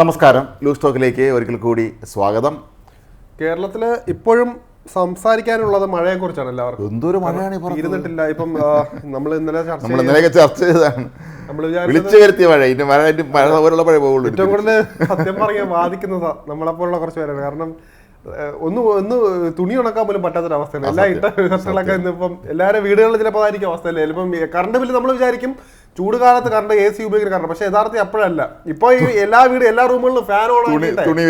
നമസ്കാരം. ലൂസ് ടോക്കിലേക്ക് ഒരിക്കൽ കൂടി സ്വാഗതം. കേരളത്തിൽ ഇപ്പോഴും സംസാരിക്കാനുള്ളത് മഴയെ കുറിച്ചാണ് എല്ലാവർക്കും. എന്തൊരു മഴയാണ് ഇരുന്നിട്ടില്ല. ഇപ്പം നമ്മൾ ഇന്നലെ ചർച്ച നമ്മൾ ഇന്നലെയൊക്കെ ചർച്ച ചെയ്തതാണ്. വിളിച്ചു വരുത്തിയ മഴ. ഇനി മഴ മഴ പോലുള്ള മഴ പോകുള്ളൂ ഏറ്റവും കൂടുതൽ സത്യം പറയാൻ ബാധിക്കുന്നത് നമ്മളെപ്പോലുള്ള കുറച്ച് പേരാണ്. കാരണം ഒന്ന് ഒന്ന് തുണി ഉണക്കാൻ പോലും പറ്റാത്തൊരവസ്ഥയാണ്. എല്ലാ ഇട്ട ഡ്രസ്സുകളൊക്കെ ഇന്നിപ്പം എല്ലാവരും വീടുകളിൽ ചിലപ്പോൾ അതായിരിക്കും അവസ്ഥയല്ലേ? ചിലപ്പം കറണ്ട് ബില്ല് നമ്മൾ വിചാരിക്കും ചൂട് കാലത്ത് കറണ്ട് എ സി ഉപയോഗിക്കുന്ന കറണ്ട് പക്ഷെ യഥാർത്ഥത്തിൽ അപ്പോഴല്ല. ഇപ്പൊ ഈ എല്ലാ വീട് എല്ലാ റൂമുകളിലും ഫാൻ ഓൺ തുണി തുണി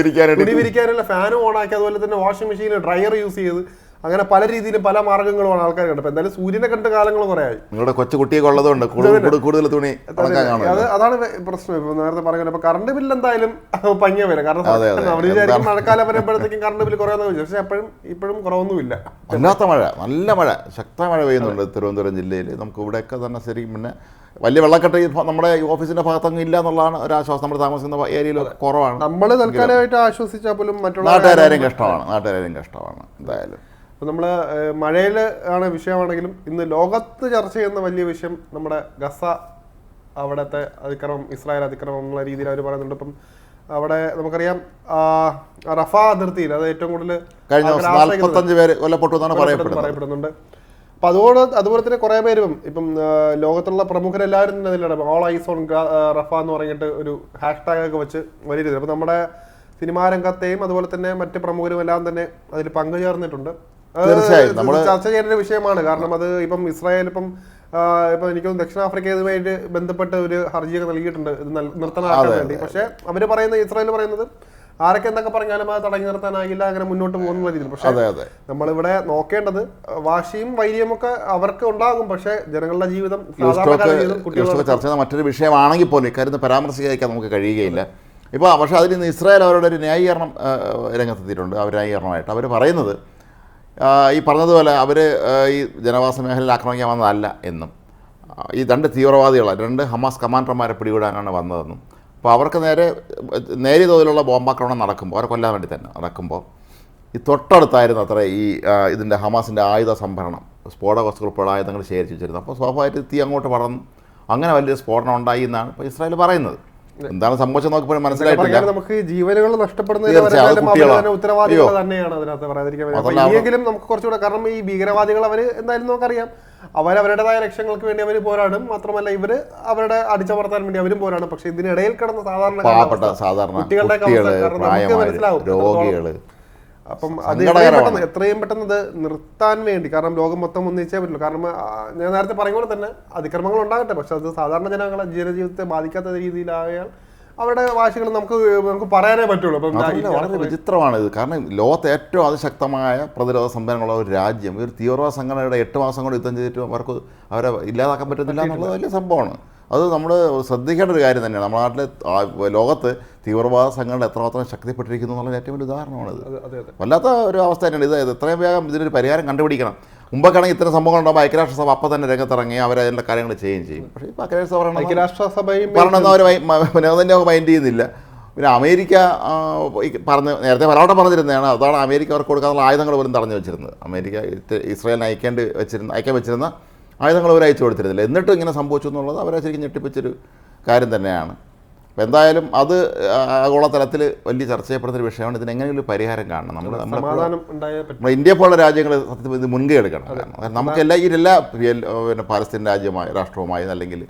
വിരിക്കാനുള്ള ഫാനും ഓൺ ആക്കി. അതുപോലെ തന്നെ വാഷിംഗ് മെഷീൻ ഡ്രയർ യൂസ് ചെയ്ത് അങ്ങനെ പല രീതിയിലും പല മാർഗങ്ങളുമാണ് ആൾക്കാർ കണ്ടത്. എന്തായാലും സൂര്യനെ കണ്ട കാലങ്ങൾ കുറെ ആയി നിങ്ങളുടെ കൊച്ചു കുട്ടിയൊക്കെ ഉള്ളതുകൊണ്ട് കൂടുതൽ തുണി അത് അതാണ് പ്രശ്നം. ഇപ്പൊ നേരത്തെ പറഞ്ഞത് അപ്പൊ കറണ്ട് ബില്ല് എന്തായാലും പഞ്ഞ വരും കാരണം അതെ. വിചാരിക്കും മഴക്കാലം വരുമ്പോഴത്തേക്കും കറണ്ട് ബില്ല് കുറയാന്ന് വിചാരിച്ചു പക്ഷെ എപ്പോഴും ഇപ്പോഴും കുറവൊന്നുമില്ല. വല്ലാത്ത മഴ. നല്ല മഴ. ശക്തമായ മഴ പെയ്യുന്നുണ്ട് തിരുവനന്തപുരം ജില്ലയിൽ നമുക്ക് ഇവിടെയൊക്കെ തന്നെ ശരിക്കും പിന്നെ വലിയ വെള്ളക്കെട്ട് ഈ നമ്മുടെ ഓഫീസിന്റെ ഭാഗത്തൊന്നും ഇല്ല എന്നുള്ളതാണ് ഒരു ആശ്വാസം. നമ്മൾ താമസിക്കുന്ന ഏരിയയിൽ കുറവാണ്. നമ്മൾ തൽക്കാലമായിട്ട് ആശ്വസിച്ചാൽ പോലും മറ്റുള്ള നാട്ടുകാരും കഷ്ടമാണ്. നാട്ടുകാരും കഷ്ടമാണ്. എന്തായാലും. അപ്പോൾ നമ്മൾ മഴയിൽ ആണ് വിഷയമാണെങ്കിലും ഇന്ന് ലോകത്ത് ചർച്ച ചെയ്യുന്ന വലിയ വിഷയം നമ്മുടെ ഗസ അവിടുത്തെ അതിക്രമം ഇസ്രായേൽ അതിക്രമം എന്നുള്ള രീതിയിൽ അവർ പറയുന്നുണ്ട്. ഇപ്പം അവിടെ നമുക്കറിയാം റഫ അതിർത്തിയിൽ അത് ഏറ്റവും കൂടുതൽ കഴിഞ്ഞ നാൽപ്പത്തഞ്ച് പേര് കൊല്ലപ്പെട്ടു എന്നാണ് പറയപ്പെടുന്നുണ്ട്. അപ്പൊ അതുകൊണ്ട് അതുപോലെ തന്നെ കുറെ പേരും ഇപ്പം ലോകത്തുള്ള പ്രമുഖരെല്ലാവരും തന്നെ അതിലാണ് ഓൾ ഐസ് ഓൺ റഫ എന്ന് പറഞ്ഞിട്ട് ഒരു ഹാഷ് ടാഗ് ഒക്കെ വെച്ച് വലിയ രീതിയിൽ. അപ്പൊ നമ്മുടെ സിനിമാ രംഗത്തെയും അതുപോലെ തന്നെ മറ്റ് പ്രമുഖരും എല്ലാം തന്നെ അതിൽ പങ്കുചേർന്നിട്ടുണ്ട്. തീർച്ചയായും. നമ്മൾ ചർച്ച ചെയ്യേണ്ട ഒരു വിഷയമാണ്. കാരണം അത് ഇപ്പം ഇസ്രായേൽ ഇപ്പം ഇപ്പൊ എനിക്ക് ദക്ഷിണാഫ്രിക്കയുമായിട്ട് ദക്ഷിണാഫ്രിക്ക ബന്ധപ്പെട്ട ഒരു ഹർജിയൊക്കെ നൽകിയിട്ടുണ്ട്. ഇത് നിർത്തലാക്കാൻ വേണ്ടി. പക്ഷെ അവർ പറയുന്നത് ഇസ്രായേൽ പറയുന്നത് ആരൊക്കെ എന്തൊക്കെ പറഞ്ഞാലും അത് തടഞ്ഞു നിർത്താനാകില്ല അങ്ങനെ മുന്നോട്ട് പോകുന്ന രീതിയിൽ. പക്ഷേ അതെ അതെ. നമ്മളിവിടെ നോക്കേണ്ടത് വാശിയും വൈര്യവും ഒക്കെ അവർക്ക് ഉണ്ടാകും പക്ഷേ ജനങ്ങളുടെ ജീവിതം ചർച്ച ചെയ്യുന്ന മറ്റൊരു വിഷയമാണെങ്കിൽ പോലും ഇക്കാര്യത്തിൽ പരാമർശിക്കാൻ നമുക്ക് കഴിയുകയില്ല. ഇപ്പോൾ പക്ഷേ അതിൽ നിന്ന് ഇസ്രായേൽ അവരുടെ ഒരു ന്യായീകരണം രംഗത്തെത്തിയിട്ടുണ്ട് അവർ ന്യായീകരണമായിട്ട്. അവർ പറയുന്നത് ഈ പറഞ്ഞതുപോലെ അവർ ഈ ജനവാസ മേഖലയിൽ ആക്രമിക്കാൻ വന്നതല്ല എന്നും. ഈ രണ്ട് തീവ്രവാദികളാണ് രണ്ട് ഹമാസ് കമാൻഡർമാരെ പിടികൂടാനാണ് വന്നതെന്നും. അപ്പോൾ അവർക്ക് നേരെ നേരിയ തോതിലുള്ള ബോംബാക്രമണം നടക്കുമ്പോൾ അവരെ കൊല്ലാൻ വേണ്ടി തന്നെ നടക്കുമ്പോൾ ഈ തൊട്ടടുത്തായിരുന്നു അത്ര ഈ ഇതിന്റെ ഹമാസിന്റെ ആയുധ സംഭരണം. സ്ഫോടക വസ്തുക്കൾ ഇപ്പോൾ ആയുധങ്ങൾ ശേഖരിച്ച് വെച്ചിരുന്നത്. അപ്പോൾ സ്വാഭാവികമായിട്ട് തീ അങ്ങോട്ട് പടർന്നു അങ്ങനെ വലിയ സ്ഫോടനം ഉണ്ടായി എന്നാണ് ഇപ്പോൾ ഇസ്രായേൽ പറയുന്നത്. എന്താണ് സംഭവിച്ചത് നോക്കിപ്പോഴും മനസ്സിലായിട്ടില്ല. നമുക്ക് ജീവനുകൾ നഷ്ടപ്പെടുന്നത് നമുക്ക് കുറച്ചുകൂടെ കാരണം ഈ ഭീകരവാദികൾ അവർ എന്തായാലും നമുക്കറിയാം. അവർ അവരുടേതായ ലക്ഷ്യങ്ങൾക്ക് വേണ്ടി അവർ പോരാടും. മാത്രമല്ല ഇവർ അവരുടെ അടിച്ചമർത്താൻ വേണ്ടി അവരും പോരാടും. പക്ഷെ ഇതിനിടയിൽ കിടന്ന സാധാരണ സാധാരണ കുട്ടികളുടെ നമുക്ക് മനസ്സിലാവും. അപ്പം അത്. എത്രയും പെട്ടെന്ന് എത്രയും പെട്ടെന്ന് ഇത് നിർത്താൻ വേണ്ടി കാരണം ലോകം മൊത്തം ഒന്നിച്ചേ പറ്റുള്ളൂ. കാരണം ഞാൻ നേരത്തെ പറഞ്ഞ പോലെ തന്നെ അതിക്രമങ്ങൾ ഉണ്ടാകട്ടെ. പക്ഷെ അത് സാധാരണ ജനങ്ങളെ ജനജീവിതത്തെ ബാധിക്കാത്ത രീതിയിലായാൽ അവരുടെ വാശികൾ നമുക്ക് നമുക്ക് പറയാനേ പറ്റുള്ളൂ. വളരെ വിചിത്രമാണ് ഇത്. കാരണം ലോകത്തെ ഏറ്റവും അതിശക്തമായ പ്രതിരോധ സംവിധാനമുള്ള ഒരു രാജ്യം ഒരു തീവ്രവാദ സംഘടനയുടെ എട്ട് മാസം കൊണ്ട് യുദ്ധം ചെയ്തിട്ട് അവർക്ക് അവരെ ഇല്ലാതാക്കാൻ പറ്റുന്നില്ല എന്നുള്ളത് വലിയ സംഭവമാണ്. അത് നമ്മൾ ശ്രദ്ധിക്കേണ്ട ഒരു കാര്യം തന്നെയാണ്. നമ്മുടെ നാട്ടിലെ ലോകത്ത് തീവ്രവാദ സംഘടന എത്രമാത്രം ശക്തിപ്പെട്ടിരിക്കുന്നു എന്നുള്ള ഏറ്റവും വലിയ ഉദാഹരണമാണിത്. വല്ലാത്ത ഒരു അവസ്ഥ തന്നെയാണ്. ഇത് എത്രയും വേഗം ഇതിനൊരു പരിഹാരം കണ്ടുപിടിക്കണം. മുമ്പൊക്കെയാണെങ്കിൽ ഇത്തരം സംഭവങ്ങൾ ഉണ്ടാകുമ്പോൾ ഐക്യരാഷ്ട്രസഭ അപ്പം തന്നെ രംഗത്തിറങ്ങി അവർ അതിന്റെ കാര്യങ്ങൾ ചെയ്യുകയും ചെയ്യും. പക്ഷേ ഇപ്പോൾ ഐക്യരാഷ്ട്രസഭ പറഞ്ഞൊന്നും അവർ വിനോദന്റെ മൈൻഡ് ചെയ്യുന്നില്ല പിന്നെ അമേരിക്ക പറഞ്ഞ് നേരത്തെ പലവട്ടം പറഞ്ഞിരുന്നതാണ്. അതാണ് അമേരിക്ക അവർക്ക് കൊടുക്കാനുള്ള ആയുധങ്ങൾ പോലും തടഞ്ഞു വെച്ചിരുന്നത്. അമേരിക്ക ഇസ്രായേലിനെ അയക്കേണ്ടി വെച്ചിരുന്ന അയക്കാൻ വെച്ചിരുന്ന ആയുധങ്ങൾ അവർ അയച്ചു കൊടുത്തിരുന്നില്ല. എന്നിട്ടും ഇങ്ങനെ സംഭവിച്ചു എന്നുള്ളത് അവരെ ശരിക്കും ഞെട്ടിപ്പിച്ചൊരു കാര്യം തന്നെയാണ്. അപ്പോൾ എന്തായാലും അത് ആഗോളതലത്തിൽ വലിയ ചർച്ച ചെയ്യപ്പെടുന്ന ഒരു വിഷയമാണ്. ഇതിന് എങ്ങനെയൊരു പരിഹാരം കാണണം. നമ്മൾ നമ്മൾ ഇന്ത്യ പോലുള്ള രാജ്യങ്ങൾ സത്യത്തിൽ ഇത് മുൻകൈ എടുക്കണം. കാരണം നമുക്ക് എല്ലാ ഈ എല്ലാ പിന്നെ പാലസ്തീൻ രാജ്യമായി രാഷ്ട്രവുമായി അല്ലെങ്കിൽ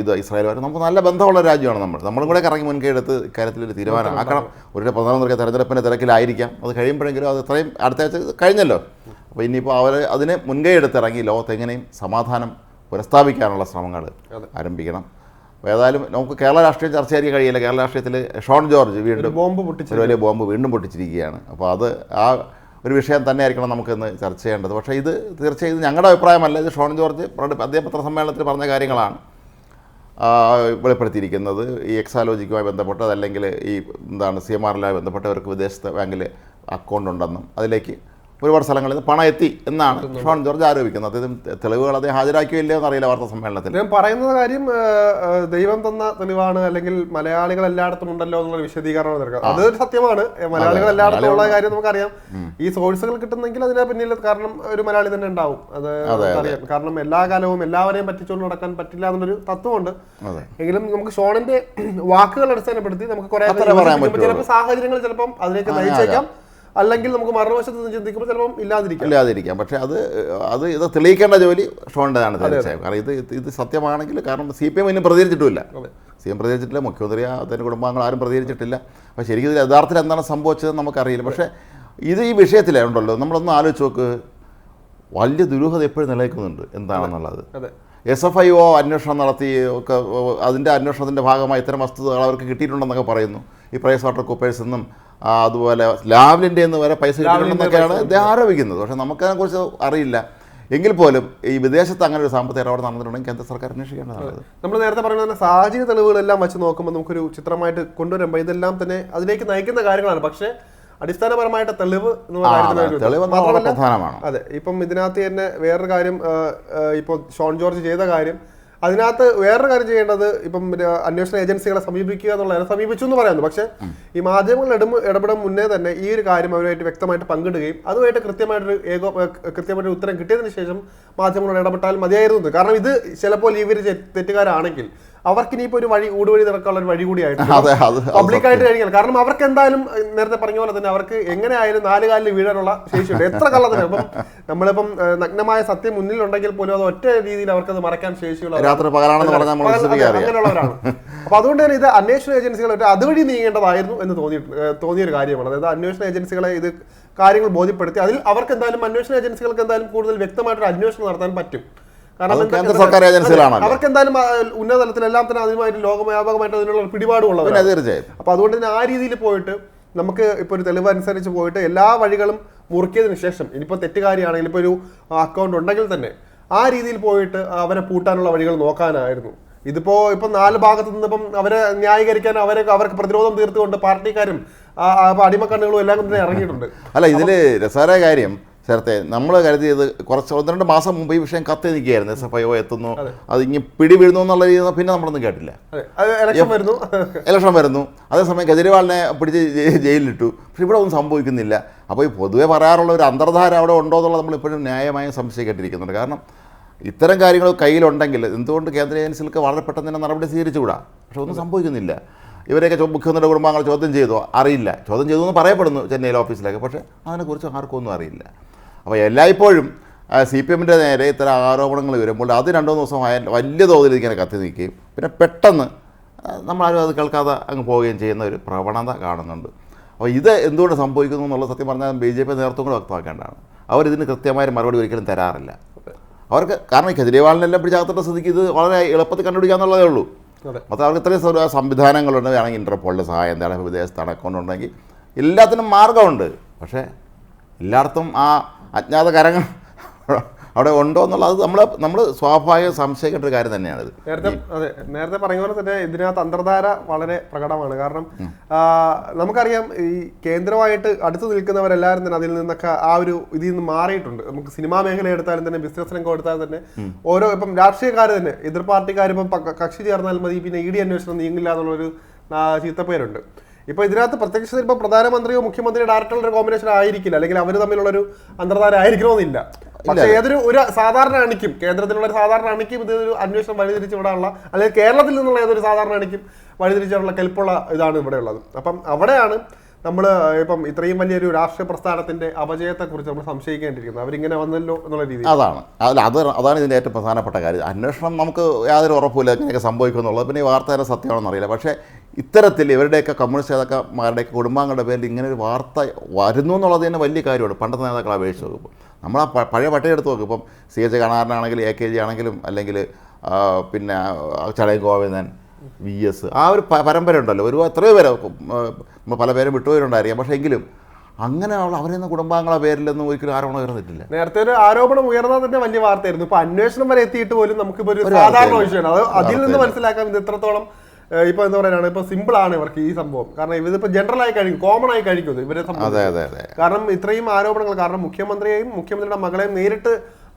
ഇത് ഇസ്രായേലുമായി നമുക്ക് നല്ല ബന്ധമുള്ള രാജ്യമാണ് നമ്മൾ. നമ്മളും കൂടെ ഇറങ്ങി മുൻകൈ എടുത്ത് ഇക്കാര്യത്തിൽ ഒരു തീരുമാനം ആക്കണം. ഒരു പ്രധാനമന്ത്രി തെരഞ്ഞെടുപ്പിന്റെ തിരക്കിലായിരിക്കാം. അത് കഴിയുമ്പോഴെങ്കിലും അത് ഇത്രയും അടുത്ത ആഴ്ച കഴിഞ്ഞല്ലോ. അപ്പോൾ ഇനിയിപ്പോൾ അവർ അതിന് മുൻകൈ എടുത്തിറങ്ങി ലോകത്ത് എങ്ങനെയും സമാധാനം പുനഃസ്ഥാപിക്കാനുള്ള ശ്രമങ്ങൾ ആരംഭിക്കണം. ഏതായാലും നമുക്ക് കേരള രാഷ്ട്രീയം ചർച്ച ചെയ്യാൻ കഴിയില്ല. കേരള രാഷ്ട്രീയത്തിൽ ഷോൺ ജോർജ് വീണ്ടും ബോംബ് പൊട്ടിച്ച് ഒരു വലിയ ബോംബ് വീണ്ടും പൊട്ടിച്ചിരിക്കുകയാണ്. അപ്പോൾ അത് ആ ഒരു വിഷയം തന്നെയായിരിക്കണം നമുക്കിന്ന് ചർച്ച ചെയ്യേണ്ടത്. പക്ഷേ ഇത് തീർച്ചയായും ഇത് ഞങ്ങളുടെ അഭിപ്രായമല്ല. ഇത് ഷോൺ ജോർജ് അദ്ദേഹം പത്രസമ്മേളനത്തിൽ പറഞ്ഞ കാര്യങ്ങളാണ്. വെളിപ്പെടുത്തിയിരിക്കുന്നത്. ഈ എക്സാലോജിക്കുമായി ബന്ധപ്പെട്ട് അല്ലെങ്കിൽ ഈ എന്താണ് സി എം ആറിലുമായി ബന്ധപ്പെട്ടവർക്ക് വിദേശത്തെ ബാങ്കിൽ അക്കൗണ്ട് ഉണ്ടെന്നും അതിലേക്ക് ഒരുപാട് സ്ഥലങ്ങളിൽ നിന്ന് പണം എത്തി എന്നാണ് ഷോൺ ജോർജ് ആരോപിക്കുന്നത്. അദ്ദേഹം തെളിവുകൾ അദ്ദേഹം ഹാജരാക്കിയോ ഇല്ലയോ എന്നറിയില്ല വാർത്താ സമ്മേളനത്തിൽ. അദ്ദേഹം പറയുന്ന കാര്യം ദൈവം തന്ന തെളിവാണ് അല്ലെങ്കിൽ മലയാളികൾ എല്ലായിടത്തും ഉണ്ടല്ലോ എന്നുള്ള വിശദീകരണം നൽകുക. അതൊരു സത്യമാണ്. മലയാളികൾ എല്ലായിടത്തും ഉള്ള കാര്യം നമുക്കറിയാം. ഈ സോഴ്സുകൾ കിട്ടുന്നെങ്കിൽ അതിനെ പിന്നിൽ കാരണം ഒരു മലയാളി തന്നെ ഉണ്ടാവും. അത് അറിയാം കാരണം എല്ലാ കാലവും എല്ലാവരെയും പറ്റിച്ചുകൊണ്ട് നടക്കാൻ പറ്റില്ല എന്നൊരു തത്വമുണ്ട്. എങ്കിലും നമുക്ക് ഷോണിന്റെ വാക്കുകൾ അടിസ്ഥാനപ്പെടുത്തി നമുക്ക് കുറെ. ചിലപ്പോൾ സാഹചര്യങ്ങൾ ചിലപ്പം അതിലേക്ക് നയിച്ചേക്കാം. അല്ലെങ്കിൽ നമുക്ക് മറുവശത്ത് നിന്ന് ചിന്തിക്കുമ്പോൾ ചിലപ്പം ഇല്ലാതിരിക്കാം. ഇല്ലാതിരിക്കാം. പക്ഷേ അത് അത് ഇത് തെളിയിക്കേണ്ട ജോലി ഷോണിന്റെതാണ് തീർച്ചയായും. കാരണം ഇത് ഇത് സത്യമാണെങ്കിൽ കാരണം സി പി എം ഇന്നും പ്രതികരിച്ചിട്ടുമില്ല. സി എം പ്രതികരിച്ചിട്ടില്ല മുഖ്യമന്ത്രി അതിന്റെ കുടുംബാംഗങ്ങൾ ആരും പ്രതികരിച്ചിട്ടില്ല. അപ്പോൾ ശരിക്കും ഇതിൽ യഥാർത്ഥത്തിൽ എന്താണ് സംഭവിച്ചത് നമുക്കറിയില്ല. പക്ഷേ ഇത് ഈ വിഷയത്തിലേ ഉണ്ടല്ലോ. നമ്മളൊന്ന് ആലോചിച്ച് നോക്ക്. വലിയ ദുരൂഹത എപ്പോഴും നിലനിൽക്കുന്നുണ്ട് എന്താണെന്നുള്ളത്. എസ് എഫ് ഐ ഒ അന്വേഷണം നടത്തി ഒക്കെ അതിന്റെ അന്വേഷണത്തിന്റെ ഭാഗമായി ഇത്തരം വസ്തുതകൾ അവർക്ക് കിട്ടിയിട്ടുണ്ടെന്നൊക്കെ പറയുന്നു. ഈ പ്രൈസ് വാട്ടർ കുപ്പേഴ്സ് എന്നും അതുപോലെ ലാവ്ലിന്റെ എന്ന് വരെ പൈസ കിട്ടണമെന്നൊക്കെയാണ് ഇദ്ദേഹം ആരോപിക്കുന്നത്. പക്ഷേ നമുക്കതിനെക്കുറിച്ച് അറിയില്ല. എങ്കിൽ പോലും ഈ വിദേശത്ത് അങ്ങനെ ഒരു സാമ്പത്തിക ഇടപാട് നടന്നിട്ടുണ്ടെങ്കിൽ കേന്ദ്ര സർക്കാർ അന്വേഷിക്കേണ്ടതാണ് നമ്മൾ നേരത്തെ പറഞ്ഞ സാഹചര്യ തെളിവുകളെല്ലാം വെച്ച് നോക്കുമ്പോൾ നമുക്കൊരു ചിത്രമായിട്ട് കൊണ്ടുവരുമ്പോൾ ഇതെല്ലാം തന്നെ അതിലേക്ക് നയിക്കുന്ന കാര്യങ്ങളാണ്. പക്ഷേ അടിസ്ഥാനപരമായിട്ട് തെളിവ് മാത്രമല്ല പ്രധാനമാണ്. അതെ. ഇപ്പം ഇതിനകത്ത് തന്നെ വേറൊരു കാര്യം ഇപ്പോൾ ഷോൺ ജോർജ് ചെയ്ത കാര്യം അതിനകത്ത് വേറൊരു കാര്യം ചെയ്യേണ്ടത് ഇപ്പം അന്വേഷണ ഏജൻസികളെ സമീപിക്കുക എന്നുള്ളതാണ്. സമീപിച്ചു എന്ന് പറയുന്നു പക്ഷേ ഈ മാധ്യമങ്ങൾ ഇടപെ ഇടപെടും മുന്നേ തന്നെ ഈ ഒരു കാര്യം അവരുമായിട്ട് വ്യക്തമായിട്ട് പങ്കിടുകയും അതുമായിട്ട് കൃത്യമായിട്ടൊരു ഏകോ കൃത്യമായിട്ടൊരു ഉത്തരം കിട്ടിയതിന് ശേഷം മാധ്യമങ്ങളോട് ഇടപെട്ടാൽ മതിയായിരുന്നു. കാരണം ഇത് ചിലപ്പോൾ ഇവർ തെറ്റുകാരാണെങ്കിൽ അവർക്ക് ഇനിയിപ്പോ ഒരു വഴി ഊടുവഴി നടക്കാനുള്ള ഒരു വഴി കൂടിയായിട്ട് അതെ അത് അത് പബ്ലിക് ആയിട്ട് കഴിഞ്ഞാൽ കാരണം അവർക്ക് എന്തായാലും നേരത്തെ പറഞ്ഞ പോലെ തന്നെ അവർക്ക് എങ്ങനെയായാലും നാല് കാലിൽ വീഴാനുള്ള ശേഷിയുണ്ട്. എത്ര കള്ളത്തിന്. അപ്പം നമ്മളിപ്പം നഗ്നമായ സത്യം മുന്നിലുണ്ടെങ്കിൽ പോലും അത് ഒറ്റ രീതിയിൽ അത് മറക്കാൻ ശേഷിയുള്ള അങ്ങനെയുള്ളവരാണ്. അപ്പൊ അതുകൊണ്ട് തന്നെ ഇത് അന്വേഷണ ഏജൻസികൾ ഒരു അതുവഴി നീങ്ങേണ്ടതായിരുന്നു എന്ന് തോന്നി തോന്നിയൊരു കാര്യമാണ്. അതായത് അന്വേഷണ ഏജൻസികളെ ഇത് കാര്യങ്ങൾ ബോധ്യപ്പെടുത്തി അതിൽ അവർക്ക് എന്തായാലും അന്വേഷണ ഏജൻസികൾക്ക് എന്തായാലും കൂടുതൽ വ്യക്തമായിട്ടൊരു അന്വേഷണം നടത്താൻ പറ്റും. കാരണം കേന്ദ്ര സർക്കാർ. അവർക്ക് എന്തായാലും ഉന്നതലത്തിൽ എല്ലാം തന്നെ അതിനുമായിട്ട് ലോകവ്യാപകമായിട്ട് അതിനുള്ള പിന്നെ തീർച്ചയായും. അപ്പൊ അതുകൊണ്ട് തന്നെ ആ രീതിയിൽ പോയിട്ട് നമുക്ക് ഇപ്പോൾ ഒരു തെളിവ് അനുസരിച്ച് പോയിട്ട് എല്ലാ വഴികളും മുറുക്കിയതിന് ശേഷം ഇനിയിപ്പോൾ തെറ്റുകാരിയാണെങ്കിൽ ഇപ്പോൾ ഒരു അക്കൗണ്ട് ഉണ്ടെങ്കിൽ തന്നെ ആ രീതിയിൽ പോയിട്ട് അവരെ പൂട്ടാനുള്ള വഴികൾ നോക്കാനായിരുന്നു. ഇതിപ്പോ ഇപ്പൊ നാല് ഭാഗത്തു നിന്നിപ്പം അവരെ ന്യായീകരിക്കാൻ അവരെ അവർക്ക് പ്രതിരോധം തീർത്തുകൊണ്ട് പാർട്ടിക്കാരും അടിമക്കണ്ണുകളും എല്ലാം തന്നെ ഇറങ്ങിയിട്ടുണ്ട്. അല്ല ഇതിൽ രസകരമായ കാര്യം ചേർത്തെ നമ്മൾ കരുതിയത് കുറച്ച് ഒന്ന് രണ്ട് മാസം മുമ്പ് ഈ വിഷയം കത്തി നിൽക്കുകയായിരുന്നു എസ് എഫ് ഐ ഒ എത്തുന്നു. അത്. ഇനി പിടി വീഴുന്നു എന്നുള്ള രീതി പിന്നെ നമ്മളൊന്നും കേട്ടില്ല. അതെ. ഇലക്ഷൻ വരുന്നു. അതേസമയം കെജ്രിവാളിനെ പിടിച്ച് ജയിലിലിട്ടു. പക്ഷെ ഇവിടെ ഒന്നും സംഭവിക്കുന്നില്ല. അപ്പോൾ ഈ പൊതുവെ പറയാറുള്ള ഒരു അന്തർധാര അവിടെ ഉണ്ടോ എന്നുള്ളത് നമ്മളിപ്പോഴും ന്യായമായും സംശയിക്കേണ്ടിയിരിക്കുന്നുണ്ട്. കാരണം ഇത്തരം കാര്യങ്ങൾ കയ്യിലുണ്ടെങ്കിൽ എന്തുകൊണ്ട് കേന്ദ്ര ഏജൻസികൾക്ക് വളരെ പെട്ടെന്ന് തന്നെ നടപടി സ്വീകരിച്ചുകൂടാ? പക്ഷെ ഒന്നും സംഭവിക്കുന്നില്ല. ഇവരെയൊക്കെ മുഖ്യമന്ത്രിയുടെ കുടുംബാംഗങ്ങൾ ചോദ്യം ചെയ്തോ? അറിയില്ല. ചോദ്യം ചെയ്തു എന്ന് പറയപ്പെടുന്നു ചെന്നൈയിലെ ഓഫീസിലൊക്കെ പക്ഷേ അതിനെക്കുറിച്ച് ആർക്കും ഒന്നും അറിയില്ല. അപ്പോൾ എല്ലായ്പ്പോഴും സി പി എമ്മിന്റെ നേരെ ഇത്തരം ആരോപണങ്ങൾ വരുമ്പോൾ അത് രണ്ടോ മൂന്ന് ദിവസം വലിയ തോതിൽ ഇങ്ങനെ കത്തി നിൽക്കുകയും പിന്നെ പെട്ടെന്ന് നമ്മളാരും അത് കേൾക്കാതെ അങ്ങ് പോവുകയും ചെയ്യുന്ന ഒരു പ്രവണത കാണുന്നുണ്ട്. അപ്പോൾ ഇത് എന്തുകൊണ്ട് സംഭവിക്കുന്നു എന്നുള്ള സത്യം പറഞ്ഞാൽ ബി ജെ പി നേതൃത്വം കൂടെ വ്യക്തമാക്കേണ്ടതാണ്. അവരിതിന് കൃത്യമായ മറുപടി ഒരിക്കലും തരാറില്ല. അവർക്ക് കാരണം കെജ്രിവാളിനെല്ലാം പിടിച്ചാകത്തേണ്ട സ്ഥിതിക്ക് ഇത് വളരെ എളുപ്പത്തിൽ കണ്ടുപിടിക്കാന്നുള്ളതേ ഉള്ളൂ. അതെ. അപ്പോൾ അവർക്ക് ഇത്രയും സംവിധാനങ്ങളുണ്ട്. വേണമെങ്കിൽ ഇന്റർപോളിന്റെ സഹായം എന്താണ് വിദേശത്താണ് അക്കൗണ്ട് ഉണ്ടെങ്കിൽ എല്ലാത്തിനും മാർഗമുണ്ട് പക്ഷേ എല്ലായിടത്തും ആ അജ്ഞാത കരങ്ങൾ അവിടെ ഉണ്ടോ എന്നുള്ളത് നമ്മൾ നമ്മൾ സ്വാഭാവിക സംശയിക്കേണ്ട ഒരു കാര്യം തന്നെയാണ് നേരത്തെ അതെ നേരത്തെ പറഞ്ഞ പോലെ തന്നെ ഇതിനകത്ത് അന്തർധാര വളരെ പ്രകടമാണ്. കാരണം നമുക്കറിയാം ഈ കേന്ദ്രമായിട്ട് അടുത്ത് നിൽക്കുന്നവരെല്ലാവരും തന്നെ അതിൽ നിന്നൊക്കെ ആ ഒരു ഇതിൽ നിന്ന് മാറിയിട്ടുണ്ട്. നമുക്ക് സിനിമാ മേഖല എടുത്താലും തന്നെ ബിസിനസ് രംഗം എടുത്താലും തന്നെ ഓരോ ഇപ്പം രാഷ്ട്രീയക്കാർ തന്നെ എതിർ പാർട്ടിക്കാർ ഇപ്പം കക്ഷി ചേർന്നാൽ മതി പിന്നെ ഇ ഡി അന്വേഷണം നീങ്ങില്ല എന്നുള്ളൊരു ചീത്തപ്പേരുണ്ട്. ഇപ്പൊ ഇതിനകത്ത് പ്രത്യക്ഷത്തിൽ ഇപ്പൊ പ്രധാനമന്ത്രിയോ മുഖ്യമന്ത്രിയോ ഡയറക്ടറുടെ ഒരു കോമ്പിനേഷൻ ആയിരിക്കില്ല. അല്ലെങ്കിൽ അവർ തമ്മിലുള്ളൊരു അന്തർധാര ആയിരിക്കണമെന്നില്ല പക്ഷേ ഏതൊരു ഒരു സാധാരണ അണിക്കും കേന്ദ്രത്തിലുള്ള ഒരു സാധാരണ അണിക്കും ഇത് ഒരു അന്വേഷണം വഴിതിരിച്ച് വിടാനുള്ള അല്ലെങ്കിൽ കേരളത്തിൽ നിന്നുള്ള ഏതൊരു സാധാരണ അണിക്കും വഴിതിരിച്ചുള്ള കെൽപ്പുള്ള ഇതാണ് ഇവിടെ ഉള്ളത് അപ്പം അവിടെയാണ് നമ്മൾ ഇപ്പം ഇത്രയും വലിയൊരു രാഷ്ട്രീയ പ്രസ്ഥാനത്തിന്റെ അപജയത്തെക്കുറിച്ച് നമ്മൾ സംശയിക്കേണ്ടിയിരിക്കുന്നത് അവരിങ്ങനെ വന്നല്ലോ എന്നുള്ള രീതി അതാണ്. അതിൽ അത് അതാണ് ഇതിന്റെ ഏറ്റവും പ്രധാനപ്പെട്ട കാര്യം. അന്വേഷണം നമുക്ക് യാതൊരു ഉറപ്പില്ല ഇങ്ങനെയൊക്കെ സംഭവിക്കും എന്നുള്ളത്. പിന്നെ ഈ വാർത്ത തന്നെ സത്യമാണെന്ന് അറിയില്ല. പക്ഷേ ഇത്തരത്തിൽ ഇവരുടെയൊക്കെ കമ്മ്യൂണിസ്റ്റ് നേതാക്കന്മാരുടെയൊക്കെ കുടുംബാംഗങ്ങളുടെ പേരിൽ ഇങ്ങനെ ഒരു വാർത്ത വരുന്നു എന്നുള്ളത് തന്നെ വലിയ കാര്യമാണ്. പണ്ടത്തെ നേതാക്കളെ അപേക്ഷിച്ച് നോക്കുമ്പോൾ. നമ്മൾ ആ പഴയ പട്ടയെടുത്ത് നോക്കും. ഇപ്പം സി എച്ച് കണാറിനാണെങ്കിലും എ കെ ജി ആണെങ്കിലും അല്ലെങ്കിൽ പിന്നെ ചടയ ഗോവിന്ദൻ വി എസ് ആ ഒരു പരമ്പര ഉണ്ടല്ലോ. ഒരു എത്രയോ പേര് പല പേരും വിട്ടുപോയിട്ടുണ്ടായിരിക്കാം. പക്ഷേ എങ്കിലും അങ്ങനെയുള്ള അവരെയൊന്നും കുടുംബാംഗങ്ങളെ പേരിലൊന്നും ഒരിക്കലും ആരോപണം ഉയർന്നിട്ടില്ല. നേരത്തെ ഒരു ആരോപണം ഉയർന്നാൽ തന്നെ വലിയ വാർത്തയായിരുന്നു. ഇപ്പൊ അന്വേഷണം വരെ എത്തിയിട്ട് പോലും നമുക്കിപ്പോ ഒരു സാധാരണ. വിഷയമാണ്. അത് അതിൽ നിന്ന് മനസ്സിലാക്കാം ഇത് എത്രത്തോളം ഇപ്പൊ എന്താ പറയുക ഇപ്പൊ സിമ്പിൾ ആണ് ഇവർക്ക് ഈ സംഭവം. കാരണം ഇതിപ്പോ ജനറൽ ആയി കഴിക്കും കോമൺ ആയി കഴിക്കും ഇവരെ അതെ അതെ അതെ. കാരണം ഇത്രയും ആരോപണങ്ങൾ കാരണം മുഖ്യമന്ത്രിയെയും മുഖ്യമന്ത്രിയുടെ മകളെയും നേരിട്ട്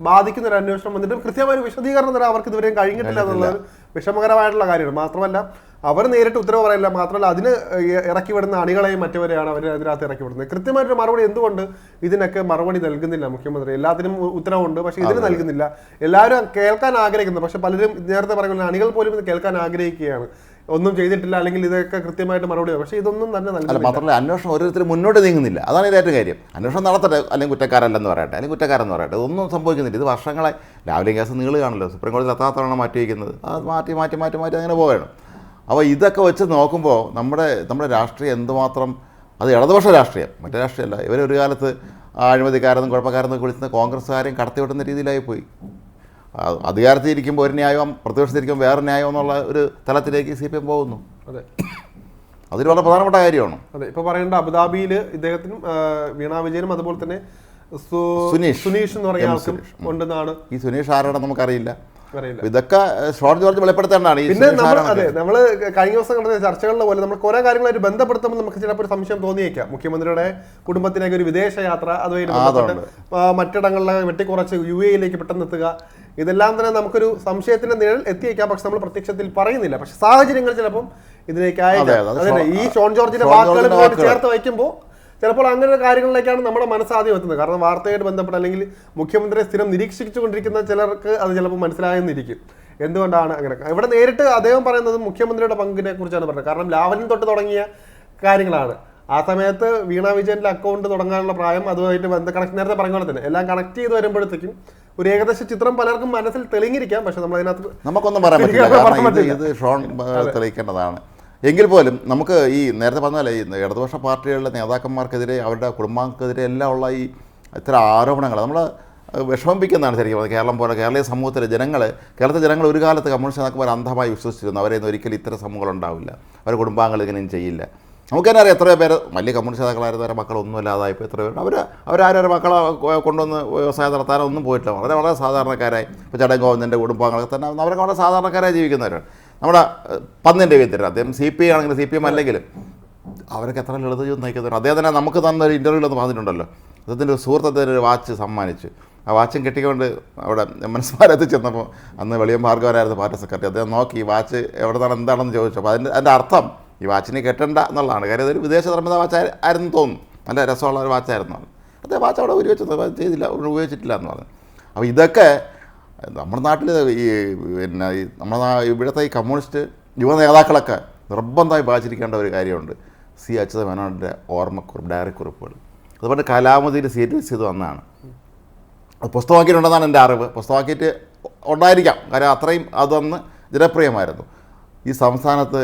ബാധിക്കുന്ന ഒരു അന്വേഷണം വന്നിട്ടും കൃത്യമായ ഒരു വിശദീകരണം തരാൻ അവർക്ക് ഇതുവരെയും കഴിഞ്ഞിട്ടില്ല എന്നുള്ളത് വിഷമകരമായിട്ടുള്ള കാര്യമാണ് മാത്രമല്ല അവർ നേരിട്ട് ഉത്തരവ് പറയില്ല. മാത്രമല്ല അതിന് ഇറക്കി വിടുന്ന അണികളെയും മറ്റവരെയാണ് അവർ അതിനകത്ത് ഇറക്കി വിടുന്നത്. കൃത്യമായിട്ടൊരു മറുപടി എന്തുകൊണ്ട് ഇതിനൊക്കെ മറുപടി നൽകുന്നില്ല മുഖ്യമന്ത്രി? എല്ലാത്തിനും ഉത്തരവുണ്ട് പക്ഷേ ഇതിന് നൽകുന്നില്ല. എല്ലാവരും കേൾക്കാൻ ആഗ്രഹിക്കുന്നു. പക്ഷെ പലരും നേരത്തെ പറയുന്ന അണികൾ പോലും ഇത് കേൾക്കാൻ ആഗ്രഹിക്കുകയാണ്. ഒന്നും ചെയ്തിട്ടില്ല അല്ലെങ്കിൽ ഇതൊക്കെ കൃത്യമായിട്ട് മറുപടി പക്ഷേ ഇതൊന്നും തന്നെ അല്ല നൽകുന്നില്ല. മാത്രമല്ല അന്വേഷണം ഓരോരുത്തർ മുന്നോട്ട് നീങ്ങുന്നില്ല. അതാണ് ഇതിന്റെ കാര്യം. അന്വേഷണം നടത്തട്ടെ അല്ലെങ്കിൽ കുറ്റക്കാരല്ലെന്ന് പറയട്ടെ അല്ലെങ്കിൽ കുറ്റക്കാരെന്ന് പറയട്ടെ ഇതൊന്നും സംഭവിക്കുന്നില്ല. ഇത് വർഷങ്ങളെ രാവിലെ കേസ് നീളുകയാണല്ലോ. സുപ്രീം കോടതി എത്താത്തവണ്ണം മാറ്റി വയ്ക്കുന്നത് അത് മാറ്റി മാറ്റി മാറ്റി മാറ്റി അങ്ങനെ പോകണം അപ്പോൾ ഇതൊക്കെ വെച്ച് നോക്കുമ്പോൾ നമ്മുടെ നമ്മുടെ രാഷ്ട്രീയം എന്തുമാത്രം അത് ഇടതുപക്ഷ രാഷ്ട്രീയം മറ്റേ രാഷ്ട്രീയമല്ല. ഇവരൊരു ഒരു കാലത്ത് അഴിമതിക്കാരെന്നും കുഴപ്പക്കാരെന്നും വിളിക്കുന്ന കോൺഗ്രസ്സുകാരെയും കടത്തിവിട്ടുന്ന രീതിയിലായി പോയി അധികാരത്തിൽ ഇരിക്കുമ്പോൾ ഒരു ന്യായവും പ്രതിപക്ഷത്തിരിക്കുമ്പോൾ വേറെ ന്യായം എന്നുള്ള ഒരു തലത്തിലേക്ക് സി പി എം പോകുന്നു. അതെ. അതൊരു വളരെ പ്രധാനപ്പെട്ട കാര്യമാണ്. അതെ ഇപ്പൊ പറയേണ്ട അബുദാബിയിൽ ഇദ്ദേഹത്തിനും വീണ വിജയനും അതുപോലെ തന്നെ സുനീഷ്. സുനീഷ് എന്ന് പറയുന്ന. ആൾക്കും ഉണ്ടെന്നാണ് ഈ സുനീഷ് ആരാണെന്ന് നമുക്കറിയില്ല. ഇതൊക്കെ ഷോർട്ട് ഷോൺ ജോർജ് വെളിപ്പെടുത്തേണ്ടതാണ് പിന്നെ അതെ നമ്മൾ അതെ നമ്മൾ കഴിഞ്ഞ ദിവസം നടന്ന ചർച്ചകളിലെ പോലെ നമ്മൾ കുറെ കാര്യങ്ങളായിട്ട് ബന്ധപ്പെടുത്തുമ്പോൾ നമുക്ക് ചിലപ്പോൾ ഒരു സംശയം തോന്നിയേക്കാം. മുഖ്യമന്ത്രിയുടെ കുടുംബത്തിലേക്ക് ഒരു വിദേശ യാത്ര അതുമായി മറ്റിടങ്ങളിലെ വെട്ടിക്കുറച്ച് യു എയിലേക്ക് പെട്ടെന്ന് എത്തുക. ഇതെല്ലാം തന്നെ നമുക്കൊരു സംശയത്തിന്റെ നിഴൽ എത്തിയേക്കാം. പക്ഷെ നമ്മൾ പ്രത്യക്ഷത്തിൽ പറയുന്നില്ല. പക്ഷെ സാഹചര്യങ്ങൾ ചിലപ്പം ഇതിലേക്ക് അതെ, ആയേക്കാം അത് അതെ ഷോ- ഈ ഷോൺ ജോർജിന്റെ വാക്കുകൾ. ചേർത്ത് വയ്ക്കുമ്പോൾ ചിലപ്പോൾ അങ്ങനെ കാര്യങ്ങളിലേക്കാണ് നമ്മുടെ മനസ്സാദ്യം എത്തുന്നത്. കാരണം വാർത്തയായിട്ട് ബന്ധപ്പെട്ട് അല്ലെങ്കിൽ മുഖ്യമന്ത്രിയെ സ്ഥിരം നിരീക്ഷിച്ചുകൊണ്ടിരിക്കുന്ന ചിലർക്ക് അത് ചിലപ്പോൾ മനസ്സിലായെന്നിരിക്കും. എന്തുകൊണ്ടാണ് അങ്ങനെ? ഇവിടെ നേരിട്ട് അദ്ദേഹം പറയുന്നത് മുഖ്യമന്ത്രിയുടെ പങ്കിനെ കുറിച്ചാണ് പറഞ്ഞത്. കാരണം ലാവലിൻ തൊട്ട് തുടങ്ങിയ കാര്യങ്ങളാണ്. ആ സമയത്ത് വീണ വിജയന്റെ അക്കൗണ്ട് തുടങ്ങാനുള്ള പ്രായം അതുമായിട്ട് ബന്ധ കണക്ട് നേരത്തെ പറഞ്ഞ പോലെ തന്നെ. എല്ലാം കണക്ട് ചെയ്ത് വരുമ്പോഴത്തേക്കും ഒരു ഏകദേശ ചിത്രം പലർക്കും മനസ്സിൽ തെളിഞ്ഞിരിക്കാം. പക്ഷെ നമ്മൾ അതിനകത്ത് നമുക്കൊന്നും പറയാൻ പറ്റില്ല. ഇത് ഷോൺ തെളിയിക്കേണ്ടതാണ്. എങ്കിൽ പോലും നമുക്ക് ഈ നേരത്തെ പറഞ്ഞാൽ ഈ ഇടതുപക്ഷ പാർട്ടികളുടെ നേതാക്കന്മാർക്കെതിരെ അവരുടെ കുടുംബങ്ങൾക്കെതിരെ എല്ലാം ഉള്ള ഈ ഇത്തരം ആരോപണങ്ങൾ നമ്മൾ വിഷമിപ്പിക്കുന്നതാണ് ശരിക്കും കേരളം പോലെ കേരളീയ സമൂഹത്തിലെ ജനങ്ങൾ കേരളത്തിലെ ജനങ്ങൾ ഒരു കാലത്ത് കമ്മ്യൂണിസ്റ്റ് നേതാക്കന്മാർ അന്ധമായി വിശ്വസിച്ചിരുന്നു. അവരെയൊന്നും ഒരിക്കലും ഇത്തരം സമൂഹങ്ങൾ ഉണ്ടാവില്ല. അവരുടെ കുടുംബാംഗങ്ങൾ ഇങ്ങനെയും ചെയ്യില്ല. നമുക്ക് തന്നെ അറിയാം എത്രയോ പേര് വലിയ കമ്മ്യൂണിസ്റ്റ് നേതാക്കളായിരുന്നു. അവരുടെ മക്കളൊന്നും ഇല്ലാതായപ്പോൾ എത്രയോ പേര്. അവർ അവരാരും മക്കളെ കൊണ്ടുവന്ന് വ്യവസായം നടത്താനോ ഒന്നും പോയിട്ടില്ല. വളരെ വളരെ സാധാരണക്കാരായി. ഇപ്പോൾ ചടൻ ഗോവിന്ദന്റെ കുടുംബാംഗങ്ങളൊക്കെ തന്നെ അവരൊക്കെ വളരെ സാധാരണക്കാരായി ജീവിക്കുന്നവരാണ്. നമ്മുടെ പന്നിന്റെ വിത്തരൻ അദ്ദേഹം സി പി ആണെങ്കിലും സി പി എം അല്ലെങ്കിലും അവരൊക്കെ എത്ര ലളിത ജീവിതം നയിക്കുന്നവർ അദ്ദേഹം തന്നെ നമുക്ക് തന്ന ഒരു ഇന്റർവ്യൂ ഒന്ന് പറഞ്ഞിട്ടുണ്ടല്ലോ. അദ്ദേഹത്തിന്റെ ഒരു സുഹൃത്ത് അദ്ദേഹം ഒരു വാച്ച് സമ്മാനിച്ചു. ആ വാച്ചും കെട്ടിക്കൊണ്ട് അവിടെ മനസ്സിലാരത്തിൽ ചെന്നപ്പോൾ അന്ന് വെളിയം ഭാർഗവനായിരുന്നു പാർട്ടി സെക്രട്ടറി. അദ്ദേഹം നോക്കി ഈ വാച്ച് എവിടെ നിന്നാണ് എന്താണെന്ന് ചോദിച്ചു. അപ്പോൾ അതിന്റെ അതിന്റെ അർത്ഥം ഈ വാച്ചിനെ കെട്ടണ്ട എന്നുള്ളതാണ്. കാര്യം അതൊരു വിദേശ നിർമ്മിത വാച്ച് ആയിരുന്നു തോന്നുന്നു. നല്ല രസമുള്ള ഒരു വാച്ചായിരുന്നു അദ്ദേഹം വാച്ച് അവിടെ ഉപയോഗിച്ചു ചെയ്തില്ല ഉപയോഗിച്ചിട്ടില്ല എന്ന് പറഞ്ഞു. അപ്പോൾ ഇതൊക്കെ നമ്മുടെ നാട്ടിൽ ഈ പിന്നെ നമ്മുടെ ഇവിടുത്തെ ഈ കമ്മ്യൂണിസ്റ്റ് യുവ നേതാക്കളൊക്കെ നിർബന്ധമായി വായിച്ചിരിക്കേണ്ട ഒരു കാര്യമുണ്ട്. സി അച്യുത മേനോന്റെ ഓർമ്മക്കുറിപ്പ് ഡയറി കുറിപ്പുകൾ അതുപോലെ കലാമതിയിൽ സീരിയസ് ചെയ്ത് വന്നതാണ്. അത് പുസ്തകമാക്കിയിട്ടുണ്ടെന്നാണ് എന്റെ അറിവ്. പുസ്തകമാക്കിയിട്ട് ഉണ്ടായിരിക്കാം. കാര്യം അത്രയും അതൊന്ന് ജനപ്രിയമായിരുന്നു. ഈ സംസ്ഥാനത്ത്